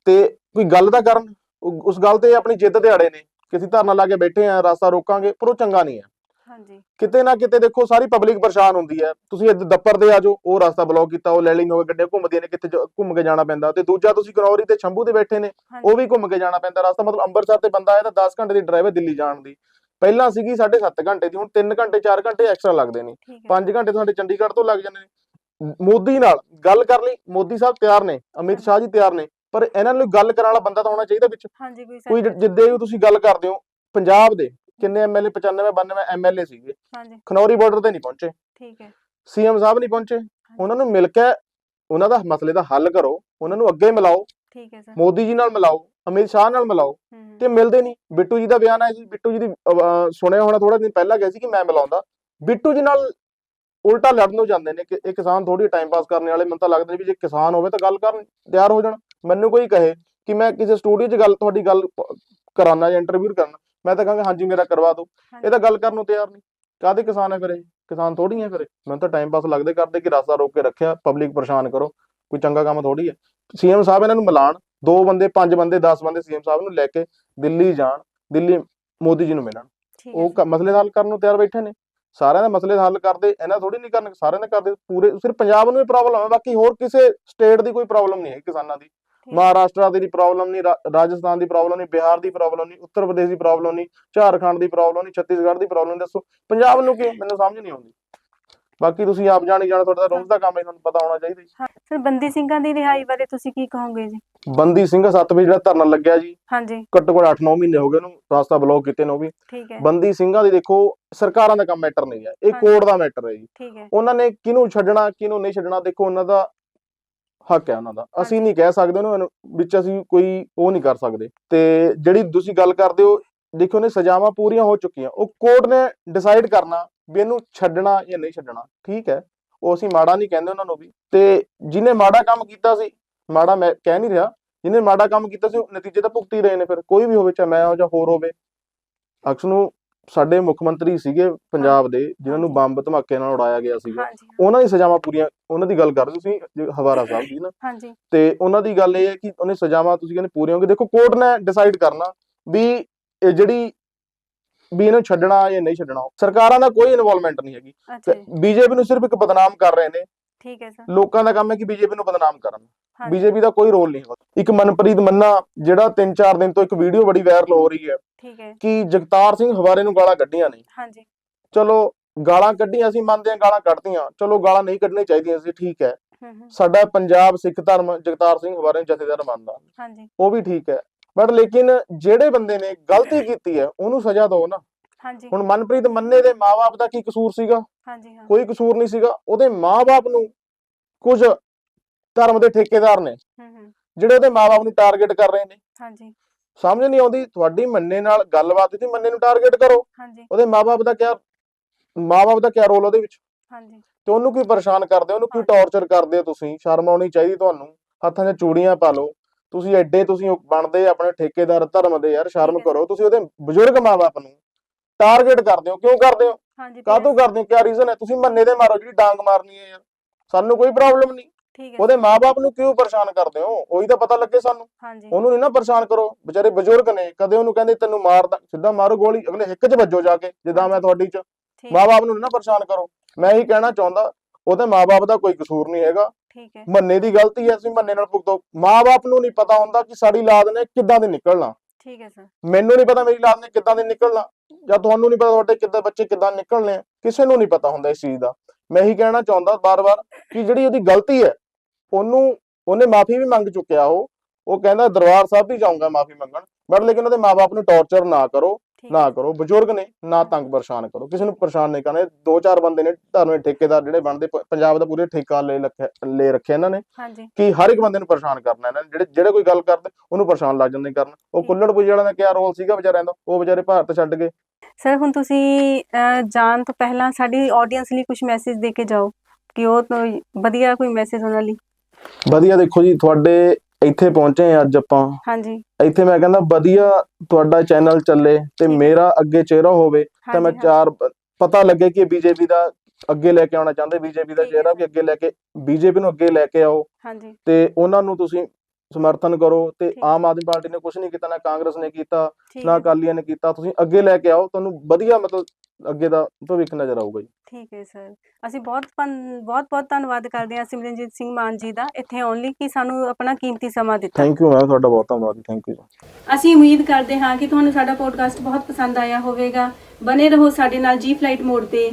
ਤੇ ਕੋਈ ਗੱਲ ਤਾਂ ਕਰਨ ਉਸ ਗੱਲ ਤੇ ਆਪਣੀ ਜਿੱਦ ਅੜੇ ਨੇ। ਕਿ ਅਸੀਂ ਧਰਨਾ ਲਾ ਕੇ ਬੈਠੇ ਆ ਰਾਸਤਾ ਰੋਕਾਂਗੇ ਪਰ ਉਹ ਚੰਗਾ ਨਹੀਂ ਹੈ। ਹਾਂਜੀ। ਕਿਤੇ ਨਾ ਕਿਤੇ ਦੇਖੋ ਸਾਰੀ ਪਬਲਿਕ ਪਰੇਸ਼ਾਨ ਹੁੰਦੀ ਹੈ। ਤੁਸੀਂ ਇੱਧਰ ਦੱਪਰ ਦੇ ਆ ਜਾਓ ਉਹ ਰਸਤਾ ਬਲੌਕ ਕੀਤਾ ਉਹ ਲੈਲਿੰਗ ਹੋ ਕੇ ਗੱਡੀਆਂ ਘੁੰਮਦੀਆਂ ਨੇ ਕਿੱਥੇ ਘੁੰਮ ਕੇ ਜਾਣਾ ਪੈਂਦਾ। ਤੇ ਦੂਜਾ ਤੁਸੀਂ ਕਨੌਰੀ ਤੇ ਸ਼ੰਭੂ ਤੇ ਬੈਠੇ ਨੇ ਉਹ ਵੀ ਘੁੰਮ ਕੇ ਜਾਣਾ ਪੈਂਦਾ। ਰਸਤਾ ਮਤਲਬ ਅੰਮ੍ਰਿਤਸਰ ਤੇ ਬੰਦਾ ਆਇਆ ਤਾਂ 10 ਘੰਟੇ ਦੀ ਡਰਾਈਵ ਹੈ ਦਿੱਲੀ ਜਾਣ ਦੀ। ਪਹਿਲਾਂ ਸੀਗੀ 7.5 ਘੰਟੇ ਦੀ ਹੁਣ 3 ਘੰਟੇ 4 ਘੰਟੇ ਐਕਸਟਰਾ ਲੱਗਦੇ ਨੇ। ਠੀਕ ਹੈ। 5 ਘੰਟੇ ਤੁਹਾਡੇ ਚੰਡੀਗੜ੍ਹ ਤੋਂ ਲੱਗ ਜਾਂਦੇ ਨੇ। ਮੋਦੀ ਨਾਲ ਗੱਲ ਕਰ ਲਈ ਮੋਦੀ ਸਾਹਿਬ ਤਿਆਰ ਨੇ ਅਮਿਤ ਸ਼ਾਹ ਜੀ ਤਿਆਰ ਨੇ। ਪਰ ਇਹਨਾਂ ਨੂੰ ਗੱਲ ਕਰਨ ਵਾਲਾ ਬੰਦਾ ਤਾਂ ਹੋਣਾ ਚਾਹੀਦਾ ਵਿੱਚ। ਹਾਂਜੀ ਕੋਈ ਕੋਈ ਸੈਂਟਰ- ਜਿੱਦੇ ਵੀ ਤੁਸੀਂ ਗੱਲ ਕਰਦੇ ਹੋ ਪੰਜਾਬ ਦੇ ਕਿੰਨੇ ਐਮਐਲਏ 95 92 ਐਮਐਲਏ ਸੀਗੇ। ਹਾਂਜੀ। ਖਨੌਰੀ ਬਾਰਡਰ ਤੇ ਨਹੀਂ ਪਹੁੰਚੇ। ਠੀਕ ਹੈ। ਸੀਐਮ ਸਾਹਿਬ ਨਹੀਂ ਪਹੁੰਚੇ। ਉਹਨਾਂ ਨੂੰ ਮਿਲ ਕੇ ਉਹਨਾਂ ਦਾ ਮਸਲੇ ਦਾ ਹੱਲ ਕਰੋ। ਉਹਨਾਂ ਨੂੰ ਅੱਗੇ ਮਿਲਾਓ। ਠੀਕ ਹੈ ਸਰ। ਮੋਦੀ ਜੀ ਨਾਲ ਮਿਲਾਓ ਅਮਿਤ ਸ਼ਾਹ ਨਾਲ ਮਿਲਾਓ। ਹੂੰ ਤੇ ਮਿਲਦੇ ਨਹੀਂ। ਬਿੱਟੂ ਜੀ ਦਾ ਬਿਆਨ ਆਇਆ ਸੀ। ਬਿੱਟੂ ਜੀ ਦੀ ਅਹ, ਅਹ, ਸੁਣਿਆ ਹੋਣਾ ਥੋੜਾ ਦਿਨ ਪਹਿਲਾਂ ਗਿਆ ਸੀ ਕਿ ਮੈਂ ਮਿਲਾਉਂਦਾ। ਬਿੱਟੂ ਜੀ ਨਾਲ ਉਲਟਾ ਲੜਨ ਨੂੰ ਜਾਂਦੇ ਨੇ ਕਿ ਇਹ ਕਿਸਾਨ ਥੋੜੀ ਟਾਈਮ ਪਾਸ ਕਰਨ ਵਾਲੇ। ਮੈਨੂੰ ਤਾਂ ਲੱਗਦਾ ਵੀ ਜੇ ਕਿਸਾਨ ਹੋਵੇ ਤਾਂ ਗੱਲ ਕਰਨ ਤਿਆਰ ਹੋ ਜਾਣ। ਮੈਨੂੰ ਕੋਈ ਕਹੇ ਕਿ ਮੈਂ ਕਿਸੇ ਸਟੂਡੀਓ 'ਚ ਗੱਲ ਤੁਹਾਡੀ ਗੱਲ ਕਰਾਨਾ ਜਾਂ ਇੰਟਰਵਿਊ ਕਰਨਾ ਮੈਂ ਤਾਂ ਕਹਾਂਗਾ ਹਾਂਜੀ ਮੇਰਾ ਕਰਵਾ ਦਿਓ। ਇਹ ਤਾਂ ਗੱਲ ਕਰਨ ਨੂੰ ਤਿਆਰ ਨਹੀਂ। ਕਾਹਦੇ ਕਿਸਾਨ ਹੈ ਫਿਰ? ਇਹ ਕਿਸਾਨ ਥੋੜੀ ਹੈ ਫਿਰ। ਮੈਨੂੰ ਤਾਂ ਟਾਈਮ ਪਾਸ ਲੱਗਦੇ ਕਰਦੇ ਕਿ ਰਸਤਾ ਰੋਕ ਕੇ ਰੱਖਿਆ ਪਬਲਿਕ ਪਰੇਸ਼ਾਨ ਕਰੋ ਕੋਈ ਚੰਗਾ ਕੰਮ ਥੋੜੀ ਹੈ ਸੀਐਮ ਸਾਹਿਬ ਇਹਨਾਂ ਨੂੰ ਮਿਲਾਣ ਦੋ ਬੰਦੇ ਪੰਜ ਬੰਦੇ 10 ਬੰਦੇ ਸੀਐਮ ਸਾਹਿਬ ਨੂੰ ਲੈ ਕੇ ਦਿੱਲੀ ਜਾਣ ਦਿੱਲੀ ਮੋਦੀ ਜੀ ਨੂੰ ਮਿਲਣ। ਉਹ ਮਸਲੇ ਹੱਲ ਕਰਨ ਨੂੰ ਤਿਆਰ ਬੈਠੇ ਨੇ। ਸਾਰਿਆਂ ਦੇ ਮਸਲੇ ਹੱਲ ਕਰਦੇ ਇਹਨਾਂ ਥੋੜੀ ਨਹੀਂ ਕਰਨ ਸਾਰਿਆਂ ਦੇ ਕਰਦੇ ਪੂਰੇ ਸਿਰਫ ਪੰਜਾਬ ਨੂੰ ਹੀ ਪ੍ਰੋਬਲਮ ਹੈ ਬਾਕੀ ਹੋਰ ਕਿਸੇ ਸਟੇਟ ਦੀ ਕੋਈ ਪ੍ਰੋਬਲਮ ਨਹੀਂ ਹੈ ਕਿਸਾਨਾਂ ਦੀ। ਮਹਾਰਾਸ਼ਟਰ ਦੀ ਪ੍ਰੋਬਲਮ ਨਹੀਂ ਰਾਜਸਥਾਨ ਦੀ ਪ੍ਰੋਬਲਮ ਨਹੀਂ ਬਿਹਾਰ ਦੀ ਪ੍ਰੋਬਲਮ ਨਹੀਂ ਉੱਤਰ ਪ੍ਰਦੇਸ਼ ਦੀ ਪ੍ਰੋਬਲਮ ਨਹੀਂ ਝਾਰਖੰਡ ਦੀ ਪ੍ਰੋਬਲਮ ਨਹੀਂ ਛੱਤੀਸਗੜ੍ਹ ਦੀ ਪ੍ਰੋਬਲਮ ਦੱਸੋ ਪੰਜਾਬ ਨੂੰ ਕੀ ਮੈਨੂੰ ਸਮਝ ਨਹੀਂ ਆਉਂਦੀ। ਬਾਕੀ ਤੁਸੀਂ ਆਪ ਜਾਣੀ ਜਾਣ ਤੁਹਾਡਾ ਰੋਜ਼ ਦਾ ਕੰਮ ਹੈ ਤੁਹਾਨੂੰ ਪਤਾ ਹੋਣਾ ਚਾਹੀਦਾ ਜੀ। ਹਾਂ ਸਰ ਬੰਦੀ ਸਿੰਘਾਂ ਦੀ ਰਿਹਾਈ ਬਾਰੇ ਤੁਸੀਂ ਕੀ ਕਹੋਗੇ ਜੀ? ਬੰਦੀ ਸਿੰਘ 7 ਵਜੇ ਜਿਹੜਾ ਧਰਨਾ ਲੱਗਿਆ ਜੀ ਹਾਂਜੀ। ਘੱਟੋ ਘੱਟ 8-9 ਮਹੀਨੇ ਹੋ ਗਏ ਉਹਨੂੰ ਰਾਸਤਾ ਬਲੌਕ ਕੀਤੇ ਨੇ ਉਹ ਵੀ। ਠੀਕ ਹੈ। ਬੰਦੀ ਸਿੰਘਾਂ ਦੀ ਦੇਖੋ ਸਰਕਾਰਾਂ ਦਾ ਕੰਮ ਮੈਟਰ ਨਹੀਂ ਹੈ ਇਹ। ਕੋਰਟ ਦਾ ਮੈਟਰ ਹੈ ਜੀ। ਠੀਕ ਹੈ। ਉਹਨਾਂ ਨੇ ਕਿਹਨੂੰ ਛੱਡਣਾ ਕਿਹਨੂੰ ਨਹੀਂ ਛੱਡਣਾ ਦੇਖੋ ਉਹਨਾਂ ਦਾ ਹੱਕ ਹੈ ਉਹਨਾਂ ਦਾ। ਅਸੀਂ। ਨਹੀਂ ਕਹਿ ਸਕਦੇ ਉਹਨੂੰ ਵਿੱਚ ਅਸੀਂ ਕੋਈ ਉਹ ਨਹੀਂ ਕਰ ਸਕਦੇ। ਤੇ ਜਿਹੜੀ ਤੁਸੀਂ ਗੱਲ ਕਰਦੇ ਹੋ ਦੇਖੋ ਨੇ ਸਜ਼ਾਵਾਂ ਪੂਰੀਆਂ ਹੋ ਚੁੱਕੀਆਂ। ਉਹ ਕੋਰਟ ਨੇ ਡਿਸਾਈਡ ਕਰਨਾ ਵੀ ਇਹਨੂੰ ਛੱਡਣਾ ਜਾਂ ਨਹੀਂ ਛੱਡਣਾ ਠੀਕ ਹੈ? ਉਹ ਅਸੀਂ ਮਾੜਾ ਨਹੀਂ ਕਹਿੰਦੇ ਉਹਨਾਂ ਨੂੰ ਵੀ। ਤੇ ਜਿਹਨੇ ਮਾੜਾ ਕੰਮ ਕੀਤਾ ਸੀ ਮਾੜਾ ਮੈਂ ਕਹਿ ਨਹੀਂ ਰਿਹਾ ਜਿਹਨੇ ਮਾੜਾ ਕੰਮ ਕੀਤਾ ਸੀ ਉਹ ਨਤੀਜੇ ਤਾਂ ਭੁਗਤ ਹੀ ਰਹੇ ਨੇ ਫਿਰ। ਕੋਈ ਵੀ ਹੋਵੇ ਚਾਹੇ ਮੈਂ ਹੋ ਜਾਂ ਹੋਰ ਹੋਵੇ। ਅਕਸ ਨੂੰ ਸਾਡੇ ਮੁੱਖ ਮੰਤਰੀ ਸੀਗੇ ਪੰਜਾਬ ਦੇ ਜਿਨ੍ਹਾਂ ਨੂੰ। ਬੰਬ ਧਮਾਕੇ ਨਾਲ ਉਡਾਇਆ ਗਿਆ ਸੀਗਾ। ਉਹਨਾਂ ਦੀ ਸਜ਼ਾਵਾਂ ਪੂਰੀਆਂ ਉਹਨਾਂ ਦੀ ਗੱਲ ਕਰ ਰਹੇ ਤੁਸੀਂ ਹਵਾਰਾ ਸਾਹਿਬ ਦੀ ਨਾ। ਹਾਂਜੀ। ਤੇ ਉਹਨਾਂ ਦੀ ਗੱਲ ਇਹ ਹੈ ਕਿ ਉਹਨੇ ਸਜ਼ਾਵਾਂ ਤੁਸੀਂ ਕਹਿੰਦੇ ਪੂਰੀਆਂ ਹੋਣਗੇ ਦੇਖੋ ਕੋਰਟ ਨੇ ਡਿਸਾਈਡ ਕਰਨਾ ਵੀ ਇਹ ਜਿਹੜੀ ਵੀ ਇਹਨੂੰ ਛੱਡਣਾ ਜਾਂ ਨਹੀਂ ਛੱਡਣਾ ਸਰਕਾਰਾਂ ਦਾ ਕੋਈ ਇਨਵੋਲਵਮੈਂਟ ਨਹੀਂ ਹੈਗੀ। ਬੀਜੇਪੀ ਨੂੰ ਸਿਰਫ ਇੱਕ ਬਦਨਾਮ ਕਰ ਰਹੇ ਨੇ। ਠੀਕ ਹੈ ਸਰ। ਲੋਕਾਂ ਦਾ ਕੰਮ ਹੈ ਕਿ ਬੀਜੇਪੀ ਨੂੰ ਬਦਨਾਮ ਕਰਨ। ਬੀਜੇਪੀ ਦਾ ਕੋਈ ਰੋਲ ਨਹੀਂ ਹੈਗਾ। ਇੱਕ ਮਨਪ੍ਰੀਤ ਮੰਨਾ ਜਿਹੜਾ 3-4 ਦਿਨ ਤੋਂ ਇੱਕ ਵੀਡੀਓ ਬੜੀ ਵਾਇਰਲ ਹੋ ਰਹੀ ਹੈ ਠੀਕ ਹੈ। ਕਿ ਜਗਤਾਰ ਸਿੰਘ ਹਵਾਰੇ ਨੂੰ ਗਾਲਾਂ ਕੱਢੀਆਂ ਨੇ। ਹਾਂਜੀ। ਚਲੋ ਗਾਲਾਂ ਕੱਢੀਆਂ ਅਸੀਂ ਮੰਨਦੇ ਹਾਂ ਗਾਲਾਂ ਕੱਢਦੀਆਂ ਚਲੋ ਗਾਲਾਂ ਨਹੀਂ ਕੱਢਣੀਆਂ ਚਾਹੀਦੀਆਂ ਸੀ ਠੀਕ ਹੂੰ। ਸਾਡਾ ਪੰਜਾਬ ਸਿੱਖ ਧਰਮ ਜਗਤਾਰ ਸਿੰਘ ਹਵਾਰੇ ਨੂੰ ਜਥੇਦਾਰ ਮੰਨਦਾ। ਹਾਂਜੀ। ਉਹ ਵੀ ਠੀਕ ਹੈ। ਬਟ ਲੇਕਿਨ ਜਿਹੜੇ ਬੰਦੇ ਨੇ ਗਲਤੀ ਕੀਤੀ ਹੈ ਉਹਨੂੰ ਸਜ਼ਾ ਦਿਓ ਨਾ। ਹਾਂਜੀ। ਹੁਣ ਮਨਪ੍ਰੀਤ ਮੰਨੇ ਦੇ ਮਾਪੇ ਦਾ ਕੀ ਕਸੂਰ ਸੀਗਾ? ਹਾਂਜੀ ਹਾਂ ਕੋਈ ਕਸੂਰ ਨਹੀਂ ਸੀਗਾ। ਉਹਦੇ ਮਾਪੇ ਨੂੰ ਕੁਝ ਧਰਮ ਦੇ ਠੇਕੇਦਾਰ ਨੇ ਹੂੰ ਹੂੰ। ਜਿਹੜੇ ਉਹਦੇ ਮਾਪੇ ਨੂੰ ਟਾਰਗੇਟ ਕਰ ਰਹੇ ਨੇ। ਹਾਂਜੀ। ਸਮਝ ਨਹੀਂ ਆਉਂਦੀ ਤੁਹਾਡੀ ਮੰਨੇ ਨਾਲ ਗੱਲਬਾਤ ਸੀ ਮੰਨੇ ਨੂੰ ਟਾਰਗੇਟ ਕਰੋ। ਹਾਂਜੀ। ਉਹਦੇ ਮਾਪੇ ਦਾ ਕਿਆ ਮਾਪੇ ਦਾ ਕਿਆ ਰੋਲ ਉਹਦੇ ਵਿੱਚ? ਹਾਂਜੀ। ਤੇ ਉਹਨੂੰ ਕੀ ਪਰੇਸ਼ਾਨ ਕਰਦੇ? ਹੋ ਉਹਨੂੰ ਕੀ ਟੌਰਚਰ ਕਰਦੇ ਹੋ ਤੁਸੀਂ? ਸ਼ਰਮ ਆਉਣੀ ਚਾਹੀਦੀ ਤੁਹਾਨੂੰ। ਹੱਥਾਂ 'ਚ ਚੂੜੀਆਂ ਪਾ ਲਓ। ਤੁਸੀਂ ਐਡੇ ਤੁਸੀਂ ਬਣਦੇ ਆਪਣੇ ਠੇਕੇਦਾਰ ਧਰਮ ਦੇ ਯਾਰ ਸ਼ਰਮ ਕਰੋ। ਤੁਸੀਂ ਉਹਦੇ ਬਜ਼ੁਰਗ ਮਾਪੇ ਨੂੰ ਟਾਰਗੇਟ ਕਰਦੇ ਹੋ ਕਿਉਂ ਕਰਦੇ ਹੋ? ਹਾਂਜੀ ਕਾਹਤੋਂ ਕਰਦੇ ਹੋ? ਕਿਆ ਰੀਜ਼ਨ ਹੈ? ਤੁਸੀਂ ਮੰਨੇ ਦੇ ਮਾਰੋ ਜਿਹੜੀ ਡਾਂਗ ਮਾਰਨੀ ਹੈ ਯਾਰ। ਸਾਨੂੰ ਕੋਈ ਪ੍ਰੋਬਲਮ ਨਹੀਂ। ਠੀਕ ਹੈ ਉਹਦੇ ਮਾਪੇ ਨੂੰ ਕਿਉਂ ਪਰੇਸ਼ਾਨ ਕਰਦੇ ਹੋ? ਉਹੀ ਤਾਂ ਪਤਾ ਲੱਗੇ ਸਾਨੂੰ। ਹਾਂਜੀ। ਉਹਨੂੰ ਨਹੀਂ ਨਾ ਪਰੇਸ਼ਾਨ ਕਰੋ। ਵਿਚਾਰੇ ਬਜ਼ੁਰਗ ਨੇ ਕਦੇ ਉਹਨੂੰ ਕਹਿੰਦੇ ਤੈਨੂੰ ਮਾਰਦਾ ਸਿੱਧਾ ਮਾਰੋ ਗੋਲੀ ਅਗਲੇ ਹਿੱਕ 'ਚ ਵੱਜੋ ਜਾ ਕੇ ਜਿੱਦਾਂ ਮੈਂ ਤੁਹਾਡੀ 'ਚ। ਮਾਪੇ ਨੂੰ ਨੀ ਨਾ ਪਰੇਸ਼ਾਨ ਕਰੋ। ਮੈਂ ਇਹੀ ਕਹਿਣਾ ਚਾਹੁੰਦਾ ਉਹਦੇ ਮਾਪੇ ਦਾ ਕੋਈ ਕਸੂਰ ਨਹੀਂ ਹੈਗਾ। ਠੀਕ ਹੈ। ਮੰਨੇ ਦੀ ਗਲਤੀ ਹੈ ਅਸੀਂ ਮੰਨੇ ਨਾਲ ਭੁਗਤੋ। ਮਾਪੇ ਨੂੰ ਨਹੀਂ ਪਤਾ ਹੁੰਦਾ ਕਿ ਸਾਡੀ ਔਲਾਦ ਨੇ ਕਿੱਦਾਂ ਦੀ ਨਿਕਲਣਾ। ਠੀਕ ਹੈ ਸਰ। ਮੈਨੂੰ ਨਹੀਂ ਪਤਾ ਮੇਰੀ ਔਲਾਦ ਨੇ ਕਿੱਦਾਂ ਦੀ ਨਿਕਲਣਾ। ਜਾਂ ਤੁਹਾਨੂੰ ਨਹੀਂ ਪਤਾ ਤੁਹਾਡੇ ਕਿੱਦਾਂ ਬੱਚੇ ਕਿੱਦਾਂ ਨਿਕਲਣੇ ਕਿਸੇ ਨੂੰ ਨਹੀਂ ਪਤਾ ਹੁੰਦਾ ਇਸ ਚੀਜ਼ ਦਾ। ਮੈਂ ਇਹੀ ਕਹਿਣਾ ਚਾਹੁੰਦਾ ਬਾਰ-ਬਾਰ ਕਿ ਜਿਹੜੀ ਉਹਦੀ ਗਲਤੀ ਹੈ, ਉਹਨੂੰ, ਉਹਨੇ ਮਾਫੀ ਵੀ ਮੰਗ ਚੁੱਕਿਆ ਉਹ ਉਹ ਕਹਿੰਦਾ ਦਰਬਾਰ ਸਾਹਿਬ ਵੀ ਜਾਊਂਗਾ ਮਾਫੀ ਮੰਗਣ, ਬਟ ਲੇਕਿਨ ਉਹਦੇ ਮਾਪੇ ਨੂੰ ਟੌਰਚਰ ਨਾ ਕਰੋ। ਨਾ ਕਰੋ ਬਜ਼ੁਰਗ ਨੇ ਨਾ ਤੰਗ ਪਰੇਸ਼ਾਨ ਕਰੋ। ਕਿਸੇ ਨੂੰ ਪਰੇਸ਼ਾਨ ਨਹੀਂ ਕਰਨਾ। ਦੋ ਚਾਰ ਬੰਦੇ ਨੇ ਧਰਮੇ ਠੇਕੇਦਾਰ ਜਿਹੜੇ ਬਣਦੇ ਪੰਜਾਬ ਦਾ ਪੂਰੇ ਠੇਕਾ ਲੈ ਲੈ ਰੱਖਿਆ ਇਹਨਾਂ ਨੇ ਕਿ ਹਰ ਇੱਕ ਬੰਦੇ ਨੂੰ ਪਰੇਸ਼ਾਨ ਕਰਨਾ ਇਹਨਾਂ ਨੇ। ਜਿਹੜੇ ਜਿਹੜੇ ਕੋਈ ਗੱਲ ਕਰਦੇ ਉਹਨੂੰ ਪਰੇਸ਼ਾਨ ਲੱਗ ਜਾਂਦੇ ਕਰਨ। ਉਹ। ਕੁੱਲੜ ਪੁਜੇ ਵਾਲਿਆਂ ਦਾ ਕਿਆ ਰੋਲ ਸੀਗਾ ਵਿਚਾਰਿਆਂ ਦਾ? ਉਹ ਵਿਚਾਰੇ ਭਾਰਤ ਛੱਡ ਗਏ। ਸਰ ਹੁਣ ਤੁਸੀਂ ਜਾਣ ਤੋਂ ਪਹਿਲਾਂ ਸਾਡੀ ਆਡੀਅנס ਲਈ ਕੁਝ ਮੈਸੇਜ ਦੇ ਕੇ ਜਾਓ ਕਿ ਉਹ ਵਧੀਆ ਕੋਈ ਮੈਸੇਜ ਉਹਨਾਂ ਲਈ। ਵਧੀਆ ਦੇਖੋ ਜੀ ਤੁਹਾਡੇ ਇੱਥੇ ਪਹੁੰਚੇ ਹਾਂ ਅੱਜ ਆਪਾਂ। ਹਾਂਜੀ। ਇੱਥੇ ਮੈਂ ਕਹਿੰਦਾ ਵਧੀਆ ਤੁਹਾਡਾ ਚੈਨਲ ਚੱਲੇ ਤੇ। ਮੇਰਾ ਅੱਗੇ ਚਿਹਰਾ ਹੋਵੇ ਤਾਂ ਮੈਂ ਚਾਰ ਪਤਾ ਲੱਗੇ ਕਿ ਬੀਜੇਪੀ ਦਾ ਅੱਗੇ ਲੈ ਕੇ ਆਉਣਾ ਚਾਹੁੰਦੇ। ਬੀਜੇਪੀ ਦਾ ਚਿਹਰਾ। ਵੀ ਅੱਗੇ ਲੈ ਕੇ ਬੀਜੇਪੀ ਨੂੰ ਅੱਗੇ ਲੈ ਕੇ ਆਓ। ਹਾਂਜੀ। ਤੇ ਉਹਨਾਂ ਨੂੰ ਤੁਸੀਂ ਸਮਰਥਨ ਕਰੋ ਤੇ। ਆਮ ਆਦਮੀ ਪਾਰਟੀ ਨੇ ਕੁਝ ਨਹੀਂ ਕੀਤਾ ਨਾ ਕਾਂਗਰਸ ਨੇ ਕੀਤਾ ਨਾ ਅਕਾਲੀਆਂ ਨੇ ਕੀਤਾ। ਤੁਸੀਂ ਅੱਗੇ ਲੈ ਕੇ ਆਓ। ਤੁਹਾਨੂੰ ਵਧੀਆ ਮਤਲਬ ਅੱਗੇ ਦਾ ਭਵਿੱਖ ਨਜ਼ਰ ਆਊਗਾ ਜੀ। ਠੀਕ ਹੈ ਸਰ। ਅਸੀਂ ਬਹੁਤ ਬਹੁਤ ਬਹੁਤ ਧੰਨਵਾਦ ਕਰਦੇ ਹਾਂ ਸਿਮਰਨਜੀਤ ਸਿੰਘ ਮਾਨ ਜੀ ਦਾ। ਇੱਥੇ ਆਉਣ ਕਿ ਸਾਨੂੰ ਆਪਣਾ ਕੀਮਤੀ ਸਮਾਂ ਦਿੱਤਾ। ਥੈਂਕ ਯੂ ਮੈਮ ਤੁਹਾਡਾ ਬਹੁਤ ਧੰਨਵਾਦ ਥੈਂਕ ਯੂ ਅਸੀਂ ਉਮੀਦ ਕਰਦੇ ਹਾਂ ਕਿ ਤੁਹਾਨੂੰ ਸਾਡਾ ਪੋਡਕਾਸਟ ਬਹੁਤ ਪਸੰਦ ਆਇਆ ਹੋਵੇਗਾ। ਬਨੇ ਰਹੋ ਸਾਡੇ ਨਾਲ ਜੀ ਫਲਾਈਟ ਮੋਡ ਤੇ।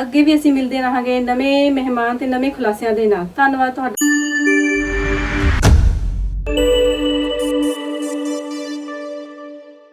ਅੱਗੇ ਵੀ ਅਸੀਂ ਮਿਲਦੇ ਰਹਾਂਗੇ ਨਵੇਂ ਮਹਿਮਾਨ ਤੇ ਨਵੇਂ ਖੁਲਾਸਿਆਂ ਦੇ ਨਾਲ। ਧੰਨਵਾਦ ਤੁਹਾਡਾ।